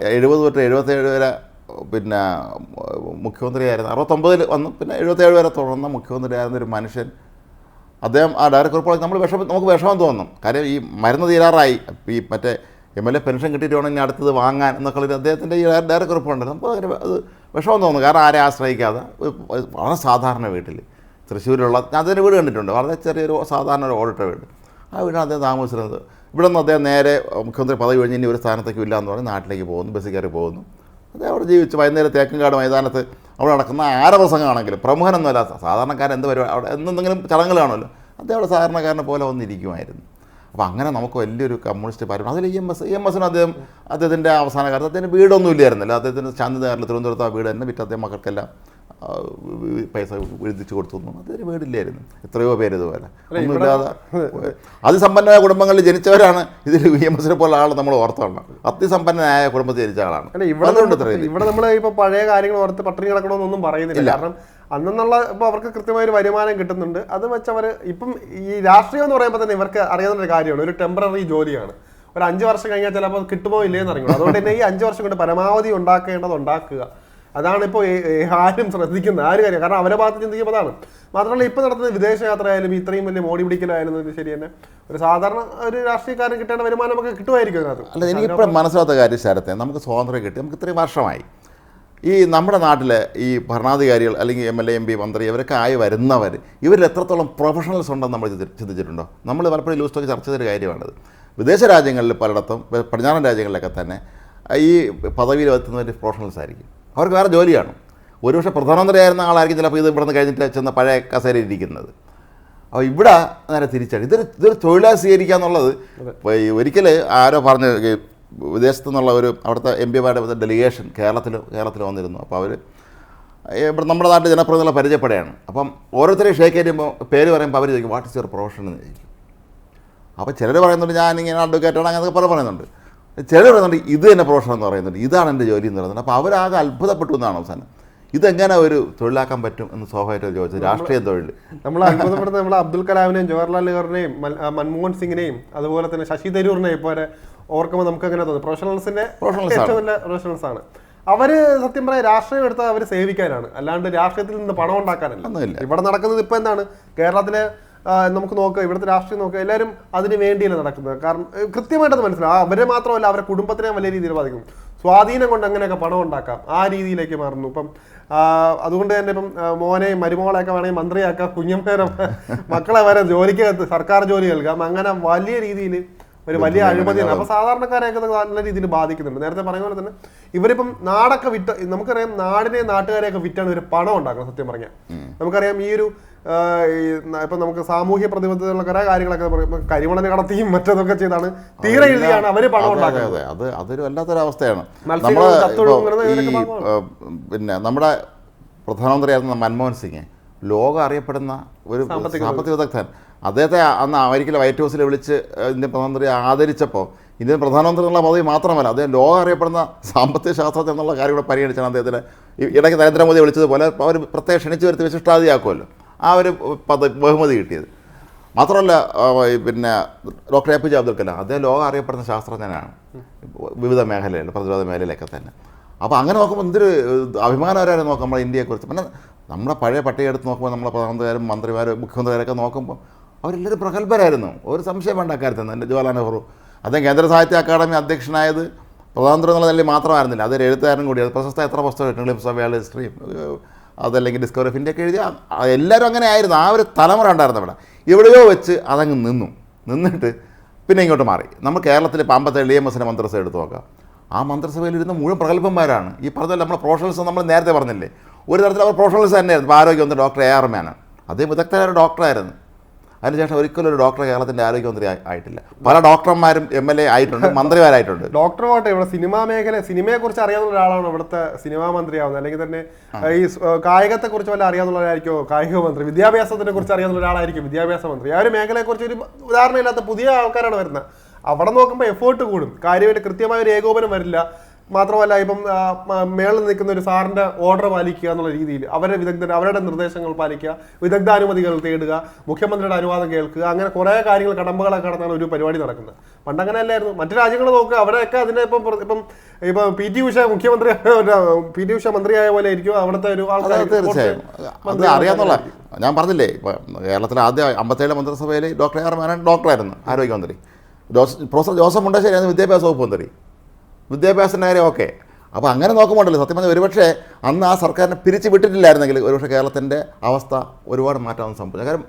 എഴുപത് തൊട്ട് എഴുപത്തേഴ് വരെ പിന്നെ മുഖ്യമന്ത്രിയായിരുന്നു അറുപത്തൊമ്പതിൽ വന്നു. പിന്നെ എഴുപത്തേഴ് വരെ തുടർന്ന മുഖ്യമന്ത്രിയായിരുന്ന ഒരു മനുഷ്യൻ അദ്ദേഹം ആ ഡയറക്ടർ കുറിപ്പോൾ നമ്മൾ വിഷമം നമുക്ക് വിഷമം തോന്നും. കാര്യം ഈ മരുന്ന് തീരാറായി. ഈ മറ്റേ എം എൽ എ പെൻഷൻ കിട്ടിയിട്ട് വേണം ഇനി അടുത്തത് വാങ്ങാൻ എന്നൊക്കെ ഉള്ള അദ്ദേഹത്തിന്റെ ഈ ഡയറക്ടർ കുറിപ്പുണ്ട് നമുക്ക് അങ്ങനെ അത് വിഷമം തോന്നുന്നു കാരണം ആരെ ആശ്രയിക്കാതെ. വളരെ സാധാരണ വീട്ടിൽ. തൃശ്ശൂരിലുള്ള ഞാൻ അതിന്റെ വീട് കണ്ടിട്ടുണ്ട്. വളരെ ചെറിയൊരു സാധാരണ ഒരു ഓടിട്ട വീട്. ആ വീടാണ് അദ്ദേഹം താമസിച്ചിരുന്നത്. ഇവിടെ നിന്ന് അദ്ദേഹം നേരെ മുഖ്യമന്ത്രി പദവി കഴിഞ്ഞ് ഇനി ഒരു സ്ഥാനത്തേക്കും ഇല്ല എന്ന് പറഞ്ഞ് നാട്ടിലേക്ക് പോകുന്നു ബസ്സിൽ കയറി പോകുന്നു. അദ്ദേഹം അവിടെ ജീവിച്ച്. വൈകുന്നേരം തേക്കങ്കാട് മൈതാനത്ത് അവിടെ നടക്കുന്ന ആരപ്രസംഗമാണെങ്കിലും പ്രമുഖനൊന്നുമല്ല സാധാരണക്കാരൻ എന്ത് പരിപാടി അവിടെ എന്തെങ്കിലും ചടങ്ങുകൾ കാണുമല്ലോ അദ്ദേഹം അവിടെ സാധാരണക്കാരനെ പോലെ വന്നിരിക്കുമായിരുന്നു അപ്പോൾ അങ്ങനെ നമുക്ക് വലിയൊരു കമ്മ്യൂണിസ്റ്റ് പാർട്ടി അതിൽ E M S E M എസിന് അദ്ദേഹം അദ്ദേഹത്തിന്റെ അവസാന കാലത്ത് അദ്ദേഹത്തിന് വീടൊന്നും ഇല്ലായിരുന്നില്ല. അദ്ദേഹത്തിന് ശാന്തിനഗറിൽ തിരുവനന്തപുരത്ത് ആ വീട് തന്നെ വിറ്റ് അദ്ദേഹം മക്കൾക്കെല്ലാം പൈസ എഴുതിച്ചു കൊടുത്തു അതൊരു വീടില്ലായിരുന്നു എത്രയോ പേര് ഇതുപോലെ. ഒന്നുമില്ലാതെ അതിസമ്പന്നമായ കുടുംബങ്ങളിൽ ജനിച്ചവരാണ് ഇതിൽ വി എം എസിനെ പോലെ ആൾ നമ്മൾ ഓർത്തോളണം അതിസമ്പന്നനായ കുടുംബത്തിൽ ജനിച്ച ആളാണ്. ഇവിടെ നമ്മൾ- ഇത്രയും ഇവിടെ നമ്മൾ ഇപ്പൊ പഴയ കാര്യങ്ങൾ ഓർത്ത് പട്ടിണി കിടക്കണമെന്നൊന്നും പറയുന്നില്ല. കാരണം അന്നെന്നുള്ള ഇപ്പോൾ അവർക്ക് കൃത്യമായ ഒരു വരുമാനം കിട്ടുന്നുണ്ട്. അത് വെച്ച് അവർ ഇപ്പം ഈ രാഷ്ട്രീയം എന്ന് പറയുമ്പോൾ തന്നെ ഇവർക്ക് അറിയാവുന്ന ഒരു കാര്യമാണ്. ഒരു ടെമ്പററി ജോലിയാണ്. ഒരു അഞ്ച് വർഷം കഴിഞ്ഞാൽ ചിലപ്പോൾ കിട്ടുമോ ഇല്ലയെന്ന് അറിയുള്ളൂ അതുകൊണ്ട് തന്നെ ഈ അഞ്ച് വർഷം കൊണ്ട് പരമാവധി ഉണ്ടാക്കേണ്ടത് ഉണ്ടാക്കുക. അതാണ് ഇപ്പോൾ ആരും ശ്രദ്ധിക്കുന്നത് ആരും കാര്യം. കാരണം അവരെ ഭാഗത്ത് ചിന്തിക്കുമ്പോൾ അതാണ്. മാത്രമല്ല ഇപ്പം നടത്തുന്ന വിദേശയാത്ര ആയാലും ഇത്രയും വലിയ മോടി പിടിക്കലായാലും ശരി തന്നെ. ഒരു സാധാരണ ഒരു രാഷ്ട്രീയക്കാരൻ കിട്ടേണ്ട വരുമാനം നമുക്ക് കിട്ടുമായിരിക്കും അതിനകത്ത്. അല്ല എനിക്കിപ്പോഴും മനസ്സിലാത്ത കാര്യം ശരത്തെ നമുക്ക് സ്വാതന്ത്ര്യം കിട്ടി. നമുക്ക് ഇത്രയും വർഷമായി. ഈ നമ്മുടെ നാട്ടിലെ ഈ ഭരണാധികാരികൾ അല്ലെങ്കിൽ M L A M P മന്ത്രി ഇവരൊക്കെ ആയി വരുന്നവർ ഇവരിൽ എത്രത്തോളം പ്രൊഫഷണൽസ് ഉണ്ടെന്ന് നമ്മൾ ചിന്തി- ചിന്തിച്ചിട്ടുണ്ടോ? നമ്മൾ പലപ്പോഴും ലൂസ്റ്റൊക്കെ ചർച്ച ചെയ്തൊരു കാര്യമാണത്. വിദേശ രാജ്യങ്ങളിൽ പലയിടത്തും പടിഞ്ഞാറൻ രാജ്യങ്ങളിലൊക്കെ തന്നെ ഈ പദവിയിൽ എത്തുന്നവർ പ്രൊഫഷണൽസ് ആയിരിക്കും. അവർക്ക് വേറെ ജോലിയാണ്. ഒരുപക്ഷെ പ്രധാനമന്ത്രിയായിരുന്ന ആളായിരിക്കും ചിലപ്പോൾ ഇത് ഇവിടുന്ന് കഴിഞ്ഞിട്ട് ചെന്ന പഴയ കസേരയിൽ ഇരിക്കുന്നത്. അപ്പോൾ ഇവിടെ നേരെ തിരിച്ചാണ് ഇതൊരു ഇതൊരു തൊഴിലായി സ്വീകരിക്കുക എന്നുള്ളത് ഒരിക്കൽ ആരോ പറഞ്ഞ് വിദേശത്തു നിന്നുള്ള ഒരു അവിടുത്തെ എം പിമാരുടെ ഡെലിഗേഷൻ കേരളത്തിൽ കേരളത്തിൽ വന്നിരുന്നു. അപ്പോൾ അവർ ഇവിടെ നമ്മുടെ നാട്ടിൽ ജനപ്രതിനിധികളെ പരിചയപ്പെടുകയാണ്. അപ്പം ഓരോരുത്തരെയും ഷേക്ക് ചെയ്യുമ്പോൾ പേര് പറയുമ്പോൾ അവർ ചോദിക്കും വാട്ട് ഇസ് യുവർ പ്രൊഫഷൻ എന്ന് ചോദിക്കും. അപ്പോൾ ചിലർ പറയുന്നുണ്ട് ഞാൻ ഇങ്ങനെ അഡ്വക്കേറ്റാണ് അങ്ങനെയൊക്കെ പല പറയുന്നുണ്ട്. ചിലർ പറയുന്നുണ്ട് ഇത് തന്നെ പ്രൊഫഷൻ എന്ന് പറയുന്നുണ്ട് ഇതാണ് എന്റെ ജോലി എന്ന് പറയുന്നത് അപ്പോൾ അവരാകെ അത്ഭുതപ്പെട്ടു എന്നാണ് അവസാനം. ഇതെങ്ങനെ ഒരു തൊഴിലാക്കാൻ പറ്റും എന്ന് സ്വാഭാവികമായിട്ട് ചോദിച്ചത്. രാഷ്ട്രീയ തൊഴിൽ. നമ്മൾ അത്ഭുതപ്പെടുന്നത് നമ്മൾ അബ്ദുൽ കലാമിനെയും ജവഹർലാൽ നെഹ്റുവിനെയും മൻമോഹൻ സിംഗിനെയും അതുപോലെ തന്നെ ശശി തരൂറിനെയും പോലെ ഓർക്കുമ്പോൾ നമുക്ക് അങ്ങനെ തോന്നും പ്രൊഫഷണൽസിന്റെ ഏറ്റവും നല്ല പ്രൊഫഷണൽസ് ആണ്. അവർ സത്യം പറയാം രാഷ്ട്രീയം എടുത്താൽ അവർ സേവിക്കാനാണ്. അല്ലാണ്ട് രാഷ്ട്രീയത്തിൽ നിന്ന് പണം ഉണ്ടാക്കാനല്ല. ഇവിടെ നടക്കുന്നത് ഇപ്പൊ എന്താണ്? കേരളത്തിലെ നമുക്ക് നോക്കുക ഇവിടുത്തെ രാഷ്ട്രീയം നോക്കുക എല്ലാവരും അതിന് വേണ്ടിയല്ല നടക്കുന്നത്. കാരണം കൃത്യമായിട്ട് കൃത്യമായിട്ടത് മനസ്സിലാവും. അവരെ മാത്രമല്ല അവരെ കുടുംബത്തിനെ വലിയ രീതിയിൽ ബാധിക്കും. സ്വാധീനം കൊണ്ട് അങ്ങനെയൊക്കെ പണം ഉണ്ടാക്കാം. ആ രീതിയിലേക്ക് മാറുന്നു. ഇപ്പം അതുകൊണ്ട് തന്നെ ഇപ്പം മോനെ മരുമകളെയൊക്കെ വേണമെങ്കിൽ മന്ത്രിയാക്കാം കുഞ്ഞമ്മേരെ മക്കളെ വരെ ജോലിക്ക് സർക്കാർ ജോലി നൽകാം. അങ്ങനെ വലിയ രീതിയിൽ ഒരു വലിയ അഴിമതിയാണ് അപ്പൊ സാധാരണക്കാരെയൊക്കെ നല്ല രീതിയിൽ ബാധിക്കുന്നുണ്ട്. നേരത്തെ പറഞ്ഞ പോലെ തന്നെ ഇവരിപ്പം നാടൊക്കെ വിറ്റ് നമുക്കറിയാം നാടിനെ നാട്ടുകാരെയൊക്കെ വിറ്റാണ് ഇവർ പണം ഉണ്ടാക്കുന്നത് സത്യം പറഞ്ഞാൽ. നമുക്കറിയാം ഈ ഒരു ഇപ്പൊ നമുക്ക് സാമൂഹ്യ പ്രതിബദ്ധതയുള്ള കുറെ കാര്യങ്ങളൊക്കെ പറയും. കരിമണൽ കടത്തിയും മറ്റതൊക്കെ ചെയ്താണ്. തീരെ എഴുതിയാണ് അവർ പണം ഉണ്ടാക്കുന്നത്. അത്. അതൊരു വല്ലാത്തൊരവസ്ഥയാണ്. നമ്മൾ ഈ പിന്നെ നമ്മുടെ പ്രധാനമന്ത്രിയായിരുന്ന മൻമോഹൻ സിംഗ് ലോകം അറിയപ്പെടുന്ന ഒരു സാമ്പത്തിക വിദഗ്ധൻ. അദ്ദേഹത്തെ അന്ന് അമേരിക്കയിലെ വൈറ്റ് ഹൗസിൽ വിളിച്ച് ഇന്ത്യൻ പ്രധാനമന്ത്രി ആദരിച്ചപ്പോൾ ഇന്ത്യൻ പ്രധാനമന്ത്രി എന്നുള്ള പദവി മാത്രമല്ല അദ്ദേഹം ലോകം അറിയപ്പെടുന്ന സാമ്പത്തിക ശാസ്ത്രത്തിൽ എന്നുള്ള കാര്യം കൂടെ പരിഗണിച്ചാണ് അദ്ദേഹത്തിന് ഇടയ്ക്ക് നരേന്ദ്രമോദി വിളിച്ചതുപോലെ അവർ പ്രത്യേകം ക്ഷണിച്ചു വരുത്തി വിശിഷ്ടാതിയാക്കുമല്ലോ. ആ ഒരു പദ ബഹുമതി കിട്ടിയത്. മാത്രമല്ല പിന്നെ doctor A P J Abdul Kalam അദ്ദേഹം ലോകം അറിയപ്പെടുന്ന ശാസ്ത്രജ്ഞനാണ്. വിവിധ മേഖലയിൽ പ്രതിരോധ മേഖലയിലൊക്കെ തന്നെ. അപ്പോൾ അങ്ങനെ നോക്കുമ്പോൾ എന്തൊരു അഭിമാനകരമായി നോക്കാം നമ്മുടെ ഇന്ത്യയെക്കുറിച്ച്. പിന്നെ നമ്മുടെ പഴയ പട്ടിക എടുത്ത് നോക്കുമ്പോൾ നമ്മളെ പ്രധാനമന്ത്രിമാരും മന്ത്രിമാരും മുഖ്യമന്ത്രിമാരൊക്കെ നോക്കുമ്പോൾ അവരെല്ലാവരും പ്രഗത്ഭരായിരുന്നു. ഒരു സംശയം വേണ്ട കാര്യത്തിൽ എന്റെ ജവഹർലാൽ നെഹ്റു. അദ്ദേഹം കേന്ദ്ര സാഹിത്യ അക്കാദമി അധ്യക്ഷനായത് പ്രധാനമന്ത്രി എന്നുള്ള നിലയിൽ മാത്രമായിരുന്നില്ല. അതൊരു എഴുത്തുകാരൻ കൂടിയത് പ്രശസ്ത എത്ര പുസ്തകം ക്ലിപ്സ് ഓഫ് വേൾഡ് ഹിസ്റ്ററി അതല്ലെങ്കിൽ ഡിസ്കവറി ഓഫ് ഇന്ത്യ ഒക്കെ എഴുതിയ എല്ലാവരും അങ്ങനെ ആയിരുന്നു. ആ ഒരു തലമുറ ഉണ്ടായിരുന്നു ഇവിടെ എവിടെയോ വെച്ച് അതങ്ങ് നിന്നു. നിന്നിട്ട് പിന്നെ ഇങ്ങോട്ട് മാറി. നമ്മൾ കേരളത്തിൽ പാമ്പത്തെ എ എം എസിന്റെ മന്ത്രിസഭ എടുത്തു നോക്കാം. ആ മന്ത്രസഭയിൽ ഇരുന്ന മുഴുവൻ പ്രഗത്ഭന്മാരാണ്. ഈ പറഞ്ഞ നമ്മൾ പ്രൊഫഷണൽസ് നമ്മൾ നേരത്തെ പറഞ്ഞില്ലേ? ഒരു തരത്തിൽ അവർ പ്രൊഫഷണൽസ് തന്നെയായിരുന്നു. ഇപ്പോൾ വന്ന ഡോക്ടർ എ ആർ മേനാണ് അദ്ദേഹം വിദഗ്ധരായ ഡോക്ടറായിരുന്നു അതിനുശേഷം ഒരിക്കലും ഒരു ഡോക്ടർ കേരളത്തിന്റെ ആരോഗ്യമന്ത്രി ആയിട്ടില്ല. പല ഡോക്ടർമാരും എം എൽ എ ആയിട്ടുണ്ട് മന്ത്രിമാരായിട്ടുണ്ട്. ഡോക്ടർ പോട്ടെ ഇവിടെ സിനിമാ മേഖല സിനിമയെ കുറിച്ച് അറിയാവുന്ന ഒരാളാണ് ഇവിടുത്തെ സിനിമാ മന്ത്രിയാവുന്നത്. അല്ലെങ്കിൽ തന്നെ ഈ കായികത്തെ കുറിച്ച് വല്ല അറിയാവുന്നവരായിരിക്കും കായിക മന്ത്രി വിദ്യാഭ്യാസത്തിനെ കുറിച്ച് അറിയാവുന്ന ഒരാളായിരിക്കും വിദ്യാഭ്യാസ മന്ത്രി. ആ ഒരു മേഖലയെ കുറിച്ച് ഒരു ഉദാഹരണമില്ലാത്ത പുതിയ ആൾക്കാരാണ് വരുന്നത്. അവിടെ നോക്കുമ്പോൾ എഫേർട്ട് കൂടും. കാര്യമായിട്ട് കൃത്യമായ ഒരു ഏകോപനം വരില്ല. മാത്രമല്ല ഇപ്പം മേളിൽ നിൽക്കുന്ന ഒരു സാറിന്റെ ഓർഡർ പാലിക്കുക എന്നുള്ള രീതിയിൽ അവരെ വിദഗ്ധ അവരുടെ നിർദ്ദേശങ്ങൾ പാലിക്കുക വിദഗ്ധാനുമതികൾ തേടുക മുഖ്യമന്ത്രിയുടെ അനുവാദം കേൾക്കുക അങ്ങനെ കുറേ കാര്യങ്ങൾ കടമ്പകളൊക്കെ കടന്നാണ് ഒരു പരിപാടി നടക്കുന്നത്. പണ്ടങ്ങനെ അല്ലായിരുന്നു മറ്റു രാജ്യങ്ങൾ നോക്കുക അവിടെയൊക്കെ അതിനെ ഇപ്പം ഇപ്പം ഇപ്പം പി ടി ഉഷ മുഖ്യമന്ത്രി പി ടി ഉഷ മന്ത്രിയായ പോലെ ആയിരിക്കും അവിടുത്തെ ഒരു ആൾക്കാർ തീർച്ചയായും. അത് അറിയാന്നുള്ള ഞാൻ പറഞ്ഞില്ലേ ഇപ്പം കേരളത്തിൽ ആദ്യ അമ്പത്തേഴ് മന്ത്രിസഭയിൽ ഡോക്ടർ ആർ മേനൻ ഡോക്ടറായിരുന്നു ആരോഗ്യമന്ത്രി. ജോസ് പ്രൊഫസർ ജോസഫ് മുണ്ടശ്ശേരി ആയിരുന്നു വിദ്യാഭ്യാസ വകുപ്പ് മന്ത്രി. വിദ്യാഭ്യാസത്തിന്റെ കാര്യം ഓക്കെ. അപ്പോൾ അങ്ങനെ നോക്കുമ്പോണ്ടല്ലോ സത്യം പറഞ്ഞാൽ ഒരുപക്ഷെ അന്ന് ആ സർക്കാരിനെ പിരിച്ചു വിട്ടിട്ടില്ലായിരുന്നെങ്കിൽ ഒരുപക്ഷെ കേരളത്തിന്റെ അവസ്ഥ ഒരുപാട് മാറ്റാവുന്ന സംഭവിച്ചു കാരണം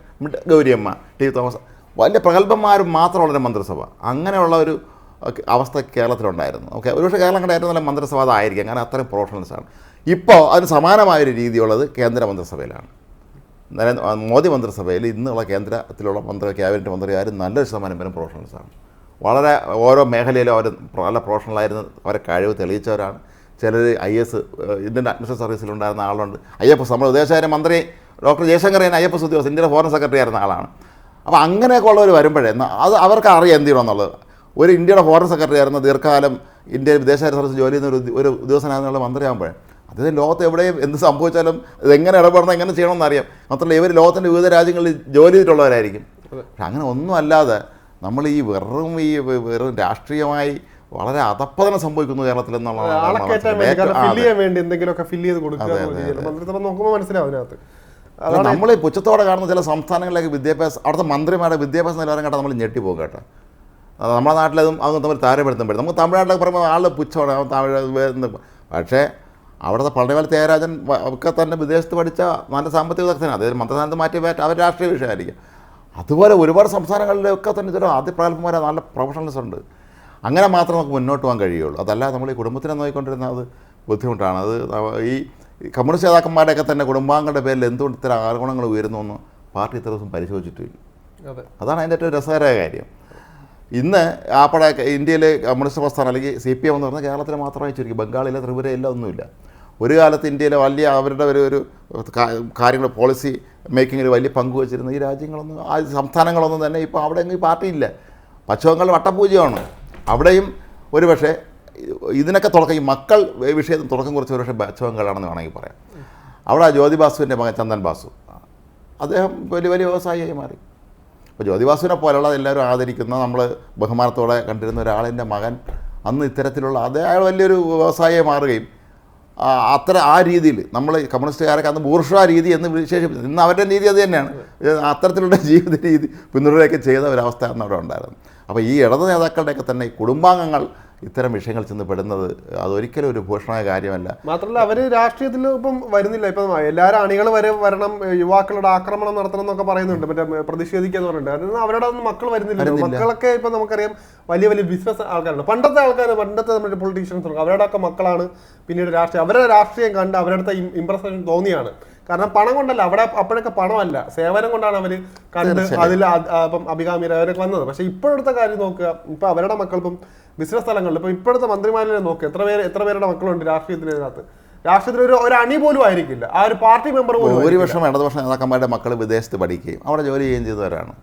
ഗൗരിയമ്മ ടി. തോമസ് വലിയ പ്രഗത്ഭന്മാരും മാത്രമുള്ളൊരു മന്ത്രിസഭ. അങ്ങനെയുള്ള ഒരു അവസ്ഥ കേരളത്തിലുണ്ടായിരുന്നു. ഓക്കെ ഒരുപക്ഷെ കേരളം കണ്ട ഏറ്റവും നല്ല മന്ത്രിസഭ അതായിരിക്കും. അങ്ങനെ അത്രയും പ്രൊഫഷണൽസാണ്. ഇപ്പോൾ അതിന് സമാനമായൊരു രീതിയുള്ളത് കേന്ദ്ര മന്ത്രിസഭയിലാണ്. നരേന്ദ്ര മോദി മന്ത്രിസഭയിൽ ഇന്നുള്ള കേന്ദ്രത്തിലുള്ള മന്ത്രി ക്യാബിനറ്റ് മന്ത്രിമാരും നല്ലൊരു ശതമാനം പേരും പ്രൊഫഷണൽസാണ്. വളരെ ഓരോ മേഖലയിലും അവർ നല്ല പ്രൊഫഷണലായിരുന്നു. അവരെ കഴിവ് തെളിയിച്ചവരാണ്. ചിലർ ഐ എസ് ഇന്ത്യൻ അഡ്മിനിസ്ട്രേഷൻ സർവീസിലുണ്ടായിരുന്ന ആളുണ്ട്. എസ് നമ്മുടെ വിദേശകാര്യ മന്ത്രി ഡോക്ടർ എഫ് എസ് ഉദ്യോഗസ്ഥൻ ഇന്ത്യയുടെ ഫോറിൻ സെക്രട്ടറി ആയിരുന്ന ആളാണ്. അപ്പോൾ അങ്ങനെയൊക്കെ ഉള്ളവർ വരുമ്പോഴേ അത് അവർക്ക് അറിയാം എന്ത് ചെയ്യണമെന്നുള്ളത് ഒരു ഇന്ത്യയുടെ ഫോറിൻ സെക്രട്ടറി ആയിരുന്ന ദീർഘകാലം ഇന്ത്യയിൽ വിദേശകാര്യ സർവീസ് ജോലി ചെയ്യുന്ന ഒരു ഒരു ഉദ്യോഗസ്ഥനായിരുന്നുള്ള മന്ത്രിയാകുമ്പോഴേ അദ്ദേഹം ലോകത്ത് എവിടെയും എന്ത് സംഭവിച്ചാലും ഇതെങ്ങനെ ഇടപെടണം എങ്ങനെ ചെയ്യണമെന്ന് അറിയാം മാത്രമല്ല ഇവർ ലോകത്തിന്റെ വിവിധ രാജ്യങ്ങളിൽ ജോലി ചെയ്തിട്ടുള്ളവരായിരിക്കും. പക്ഷെ അങ്ങനെ ഒന്നും അല്ലാതെ നമ്മൾ ഈ വെറും ഈ വെറും രാഷ്ട്രീയമായി വളരെ അധപ്പതനം സംഭവിക്കുന്നു കേരളത്തിൽ എന്നുള്ളതാണ് നമ്മൾ അതെ. അതെ, അതെ, ഈ പുച്ഛത്തോടെ കാണുന്ന ചില സംസ്ഥാനങ്ങളിലേക്ക് വിദ്യാഭ്യാസ അവിടുത്തെ മന്ത്രിമാരുടെ വിദ്യാഭ്യാസ നിലവാരം കേട്ടാൽ നമ്മൾ ഞെട്ടിപ്പോകും കേട്ടോ. അത് നമ്മുടെ നാട്ടിലതും നമ്മൾ തമ്മിൽ താരപ്പെടുത്തുമ്പോഴും നമുക്ക് തമിഴ്നാട്ടിലൊക്കെ പറയുമ്പോൾ ആളുടെ പുച്ഛമാണ് തമിഴ് പക്ഷേ അവിടുത്തെ പള്ളിമല ത്യാഗരാജൻ ഒക്കെ തന്നെ വിദേശത്ത് പഠിച്ച നല്ല സാമ്പത്തിക വിദഗ്ധനാണ് അതായത് മന്ത്രസ്ഥാനത്ത് മാറ്റി മാറ്റി അവർ രാഷ്ട്രീയ വിഷയമായിരിക്കും. അതുപോലെ ഒരുപാട് സംസ്ഥാനങ്ങളിലൊക്കെ തന്നെ ചില ആദ്യ പ്രാഗൽഭന്മാരെ നല്ല പ്രൊഫഷണൽസ് ഉണ്ട്. അങ്ങനെ മാത്രമേ നമുക്ക് മുന്നോട്ട് പോകാൻ കഴിയുള്ളൂ. അതല്ല നമ്മൾ ഈ കുടുംബത്തിനെ നോക്കിക്കൊണ്ടിരുന്ന അത് ബുദ്ധിമുട്ടാണ്. അത് ഈ കമ്മ്യൂണിസ്റ്റ് നേതാക്കന്മാരെയൊക്കെ തന്നെ കുടുംബാംഗങ്ങളുടെ പേരിൽ എന്തുകൊണ്ട് ഇത്ര ആരോപണങ്ങൾ ഉയരുന്നു എന്ന് പാർട്ടി ഇത്ര ദിവസം പരിശോധിച്ചിട്ടില്ല. അതെ. അതാണ് അതിന്റെ ഏറ്റവും രസകരമായ കാര്യം. ഇന്ന് ആപ്പടെ ഇന്ത്യയിലെ കമ്മ്യൂണിസ്റ്റ് പ്രസ്ഥാനം അല്ലെങ്കിൽ സി പി എം എന്ന് പറഞ്ഞാൽ കേരളത്തിൽ മാത്രമായി ചുരുക്കി ബംഗാളിലെ ത്രിപുരയില്ല ഒന്നുമില്ല. ഒരു കാലത്ത് ഇന്ത്യയിലെ വലിയ അവരുടെ ഒരു ഒരു കാര്യങ്ങൾ പോളിസി മേക്കിങ്ങിൽ വലിയ പങ്ക് വച്ചിരുന്ന ഈ രാജ്യങ്ങളൊന്നും ആ സംസ്ഥാനങ്ങളൊന്നും തന്നെ ഇപ്പോൾ അവിടെ എങ്ങും പാർട്ടി പാർട്ടിയില്ല പശ്ചിമബംഗാൾ വട്ടപൂജയാണ്. അവിടെയും ഒരു പക്ഷേ ഇതിനൊക്കെ തുടക്കം ഈ മക്കൾ വിഷയത്തിന് തുടക്കം കുറച്ച് ഒരുപക്ഷെ പശ്ചിമബംഗാളാണെന്ന് വേണമെങ്കിൽ പറയാം. അവിടെ ജ്യോതി ബാസുവിന്റെ മകൻ ചന്ദൻ ബാസു. അദ്ദേഹം വലിയ വലിയ വ്യവസായിയായി മാറി. അപ്പോൾ ജ്യോതിബാസുവിനെ പോലുള്ള എല്ലാവരും ആദരിക്കുന്ന നമ്മൾ ബഹുമാനത്തോടെ കണ്ടിരുന്ന ഒരാളിന്റെ മകൻ അന്ന് ഇത്തരത്തിലുള്ള അതേ അയാൾ വലിയൊരു വ്യവസായിയായി മാറുകയും അത്ര ആ രീതിയിൽ നമ്മൾ കമ്മ്യൂണിസ്റ്റുകാരൊക്കെ അന്ന് ബൂർഷ രീതി എന്ന് വിശേഷിപ്പിച്ചത് ഇന്ന് അവരുടെ രീതി അത് തന്നെയാണ്. അത്തരത്തിലുള്ള ജീവിത രീതി പിന്തുടരുകയൊക്കെ ചെയ്ത ഒരവസ്ഥ അന്ന് അവിടെ ഉണ്ടായിരുന്നു. അപ്പോൾ ഈ ഇടത് നേതാക്കളുടെയൊക്കെ തന്നെ കുടുംബാംഗങ്ങൾ ഇത്തരം വിഷയങ്ങൾ ചെന്ന് പെടുന്നത് അതൊരിക്കലും ഒരു ഭൂഷണമായ കാര്യമല്ല. മാത്രമല്ല അവർ രാഷ്ട്രീയത്തിൽ ഇപ്പം വരുന്നില്ല. ഇപ്പം എല്ലാവരും അണികൾ വരെ വരണം യുവാക്കളുടെ ആക്രമണം നടത്തണം എന്നൊക്കെ പറയുന്നുണ്ട്. മറ്റേ പ്രതിഷേധിക്കുക പ്രതിഷേധിക്കാന്ന് പറഞ്ഞിട്ട്. അതിന് അവരുടെ ഒന്നും മക്കൾ വരുന്നില്ല വരുന്നില്ല. മക്കളൊക്കെ ഇപ്പം നമുക്കറിയാം വലിയ വലിയ ബിസിനസ് ആൾക്കാരുണ്ട്. പണ്ടത്തെ ആൾക്കാർ പണ്ടത്തെ നമ്മുടെ പൊളിറ്റീഷ്യൻസ് അവരുടെ ഒക്കെ മക്കളാണ്. പിന്നീട് രാഷ്ട്രീയം അവരുടെ രാഷ്ട്രീയം കണ്ട് അവരുടെ അടുത്ത ഇമ്പ്രഷൻ തോന്നിയാണ്. കാരണം പണം കൊണ്ടല്ല അവിടെ അപ്പോഴൊക്കെ പണമല്ല. സേവനം കൊണ്ടാണ് അവർ കണ്ട് അതിൽ അപ്പം അഭികാമിയർ അവരൊക്കെ വന്നത്. പക്ഷേ ഇപ്പോഴത്തെ കാര്യം നോക്കുക ഇപ്പൊ അവരുടെ മക്കൾ ഇപ്പം ബിസിനസ് സ്ഥലങ്ങളിൽ ഇപ്പൊ ഇപ്പോഴത്തെ മന്ത്രിമാരെ നോക്കുക എത്ര പേര് എത്ര പേരുടെ മക്കളുണ്ട് രാഷ്ട്രീയത്തിനകത്ത്? രാഷ്ട്രീയത്തിൽ ഒരു ഒരു അണി പോലും ആയിരിക്കില്ല. ആ ഒരു പാർട്ടി മെമ്പർ പോലും ആയിരിക്കില്ല. ഭൂരിപക്ഷം ഇടതുപക്ഷ നേതാക്കന്മാരുടെ മക്കൾ വിദേശത്ത് പഠിക്കുകയും അവിടെ ജോലി ചെയ്യുകയും ചെയ്തവരാണ്.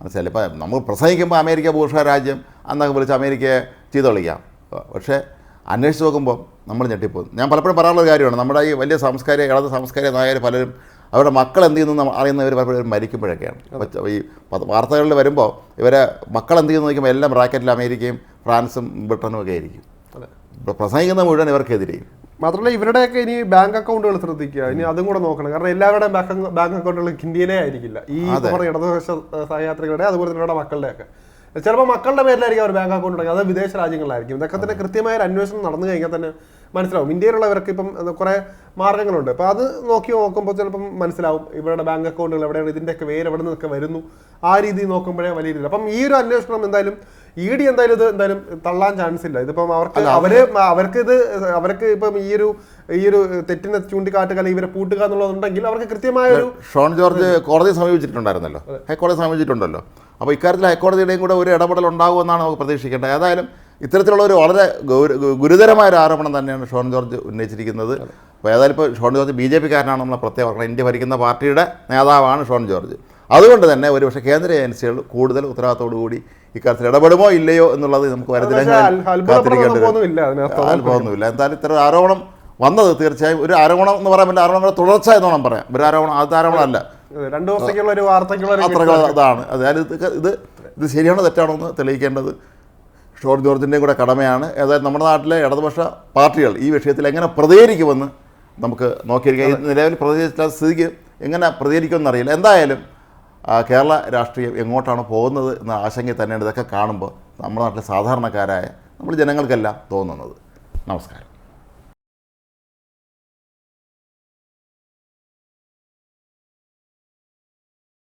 മനസ്സിലായി ഇപ്പം നമ്മൾ പ്രസംഗിക്കുമ്പോൾ അമേരിക്ക ഭൂഷ രാജ്യം എന്നൊക്കെ വിളിച്ച് അമേരിക്കയെ ചെയ്തൊളിക്കാം പക്ഷേ അന്വേഷിച്ച് നോക്കുമ്പോൾ നമ്മൾ ഞെട്ടിപ്പോകും. ഞാൻ പലപ്പോഴും പറയാനുള്ള കാര്യമാണ് നമ്മുടെ ഈ വലിയ സാംസ്കാരിക ഇടത് സാംസ്കാരിക നായകർ പലരും അവരുടെ മക്കൾ എന്ത് ചെയ്യുന്നു അറിയുന്നവർ പലപ്പോഴും മരിക്കുമ്പോഴൊക്കെയാണ്. ഈ വാർത്തകളിൽ വരുമ്പോൾ ഇവരെ മക്കൾ എന്ത് ചെയ്യുന്നു നോക്കുമ്പോൾ എല്ലാം റാക്കറ്റിൽ അമേരിക്കയും ഫ്രാൻസും ബ്രിട്ടനും ഒക്കെ ആയിരിക്കും. പ്രസംഗിക്കുന്ന മുഴുവൻ ഇവർക്കെതിരെയും. മാത്രമല്ല ഇവരുടെയൊക്കെ ഇനി ബാങ്ക് അക്കൗണ്ടുകൾ ശ്രദ്ധിക്കുക. ഇനി അതും കൂടെ നോക്കണം. കാരണം എല്ലാവരുടെയും ബാങ്ക് ബാങ്ക് അക്കൗണ്ടുകൾ ഇന്ത്യയിലേ ആയിരിക്കില്ല. ഈ ഇടതുപക്ഷ സഹയാത്രികളുടെ അതുപോലെ തന്നെ ഇവരുടെ മക്കളുടെ ഒക്കെ ചിലപ്പോൾ മക്കളുടെ പേരിലായിരിക്കും അവർ ബാങ്ക് അക്കൗണ്ട് തുടങ്ങി. അത് വിദേശ രാജ്യങ്ങളിലായിരിക്കും. ഇതൊക്കെ തന്നെ കൃത്യമായ ഒരു അന്വേഷണം നടന്നു കഴിഞ്ഞാൽ തന്നെ മനസ്സിലാവും. ഇന്ത്യയിലുള്ളവർക്ക് ഇപ്പം കുറേ മാർഗങ്ങളുണ്ട് അപ്പോൾ അത് നോക്കി നോക്കുമ്പോൾ ചിലപ്പം മനസ്സിലാവും ഇവരുടെ ബാങ്ക് അക്കൗണ്ടുകൾ എവിടെയാണ് ഇതിന്റെയൊക്കെ വേര് എവിടെ നിന്നൊക്കെ വരുന്നു. ആ രീതിയിൽ നോക്കുമ്പോഴേ വലിയ രീതിയിൽ. അപ്പം ഈ ഒരു അന്വേഷണം എന്തായാലും ഇ ഡി എന്തായാലും ഇത് എന്തായാലും തള്ളാൻ ചാൻസ് ഇല്ല. ഇതിപ്പം അവർക്ക് അവർ അവർക്ക് ഇത് അവർക്ക് ഇപ്പം ഈ ഒരു ഈ ഒരു തെറ്റിനെ ചൂണ്ടിക്കാട്ടുക അല്ലെങ്കിൽ ഇവരെ പൂട്ടുക എന്നുള്ളതുണ്ടെങ്കിൽ അവർക്ക് കൃത്യമായ ഒരു ഷോൺ ജോർജ് കോടതിയെ സമീപിച്ചിട്ടുണ്ടായിരുന്നല്ലോ. ഹൈക്കോടതി സമീപിച്ചിട്ടുണ്ടല്ലോ. അപ്പോൾ ഇക്കാര്യത്തിൽ ഹൈക്കോടതിയുടെയും കൂടെ ഒരു ഇടപെടൽ ഉണ്ടാകുമെന്നാണ് നമുക്ക് പ്രതീക്ഷിക്കേണ്ടത്. ഏതായാലും ഇത്തരത്തിലുള്ള ഒരു വളരെ ഗൗര- ഗുരുതരമായ ഒരു ആരോപണം തന്നെയാണ് ഷോൺ ജോർജ് ഉന്നയിച്ചിരിക്കുന്നത്. അപ്പോൾ ഏതായാലും ഇപ്പോൾ ഷോൺ ജോർജ് ബി ജെ പിക്കാരനാണ് നമ്മൾ പ്രത്യേകം പറഞ്ഞത് ഇന്ത്യ ഭരിക്കുന്ന പാർട്ടിയുടെ നേതാവാണ് ഷോൺ ജോർജ്. അതുകൊണ്ട് തന്നെ ഒരുപക്ഷെ കേന്ദ്ര ഏജൻസികൾ കൂടുതൽ ഉത്തരവാദിത്തോടു കൂടി ഇക്കാര്യത്തിൽ ഇടപെടുമോ ഇല്ലയോ എന്നുള്ളത് നമുക്ക് വരത്തില്ല. അത്ഭുതമൊന്നുമില്ല എന്തായാലും ഇത്തരം ആരോപണം വന്നത് തീർച്ചയായും ഒരു ആരോപണം എന്ന് പറയാൻ പറ്റില്ല. ആരോപണങ്ങളുടെ തുടർച്ച എന്ന് വേണം പറയാം ഒരു ആരോപണം അത് ആരോപണമല്ല രണ്ട് ദിവസത്തേക്കുള്ള ഒരു വാർത്തയ്ക്കുള്ള അത്ര അതാണ് അതായത് ഇത് ഇത് ശരിയാണോ തെറ്റാണോ എന്ന് തെളിയിക്കേണ്ടത് ഷോർ ജോർജിന്റെയും കൂടെ കടമയാണ്. ഏതായാലും നമ്മുടെ നാട്ടിലെ ഇടതുപക്ഷ പാർട്ടികൾ ഈ വിഷയത്തിൽ എങ്ങനെ പ്രതികരിക്കുമെന്ന് നമുക്ക് നോക്കിയിരിക്കാം. നിലവിൽ പ്രതികരിച്ച സ്ഥിതിക്ക് എങ്ങനെ പ്രതികരിക്കുമെന്ന് അറിയില്ല. എന്തായാലും കേരള രാഷ്ട്രീയം എങ്ങോട്ടാണ് പോകുന്നത് എന്ന ആശങ്ക തന്നെയാണ് ഇതൊക്കെ കാണുമ്പോൾ നമ്മുടെ നാട്ടിലെ സാധാരണക്കാരായ നമ്മൾ ജനങ്ങൾക്കെല്ലാം തോന്നുന്നത്. നമസ്കാരം.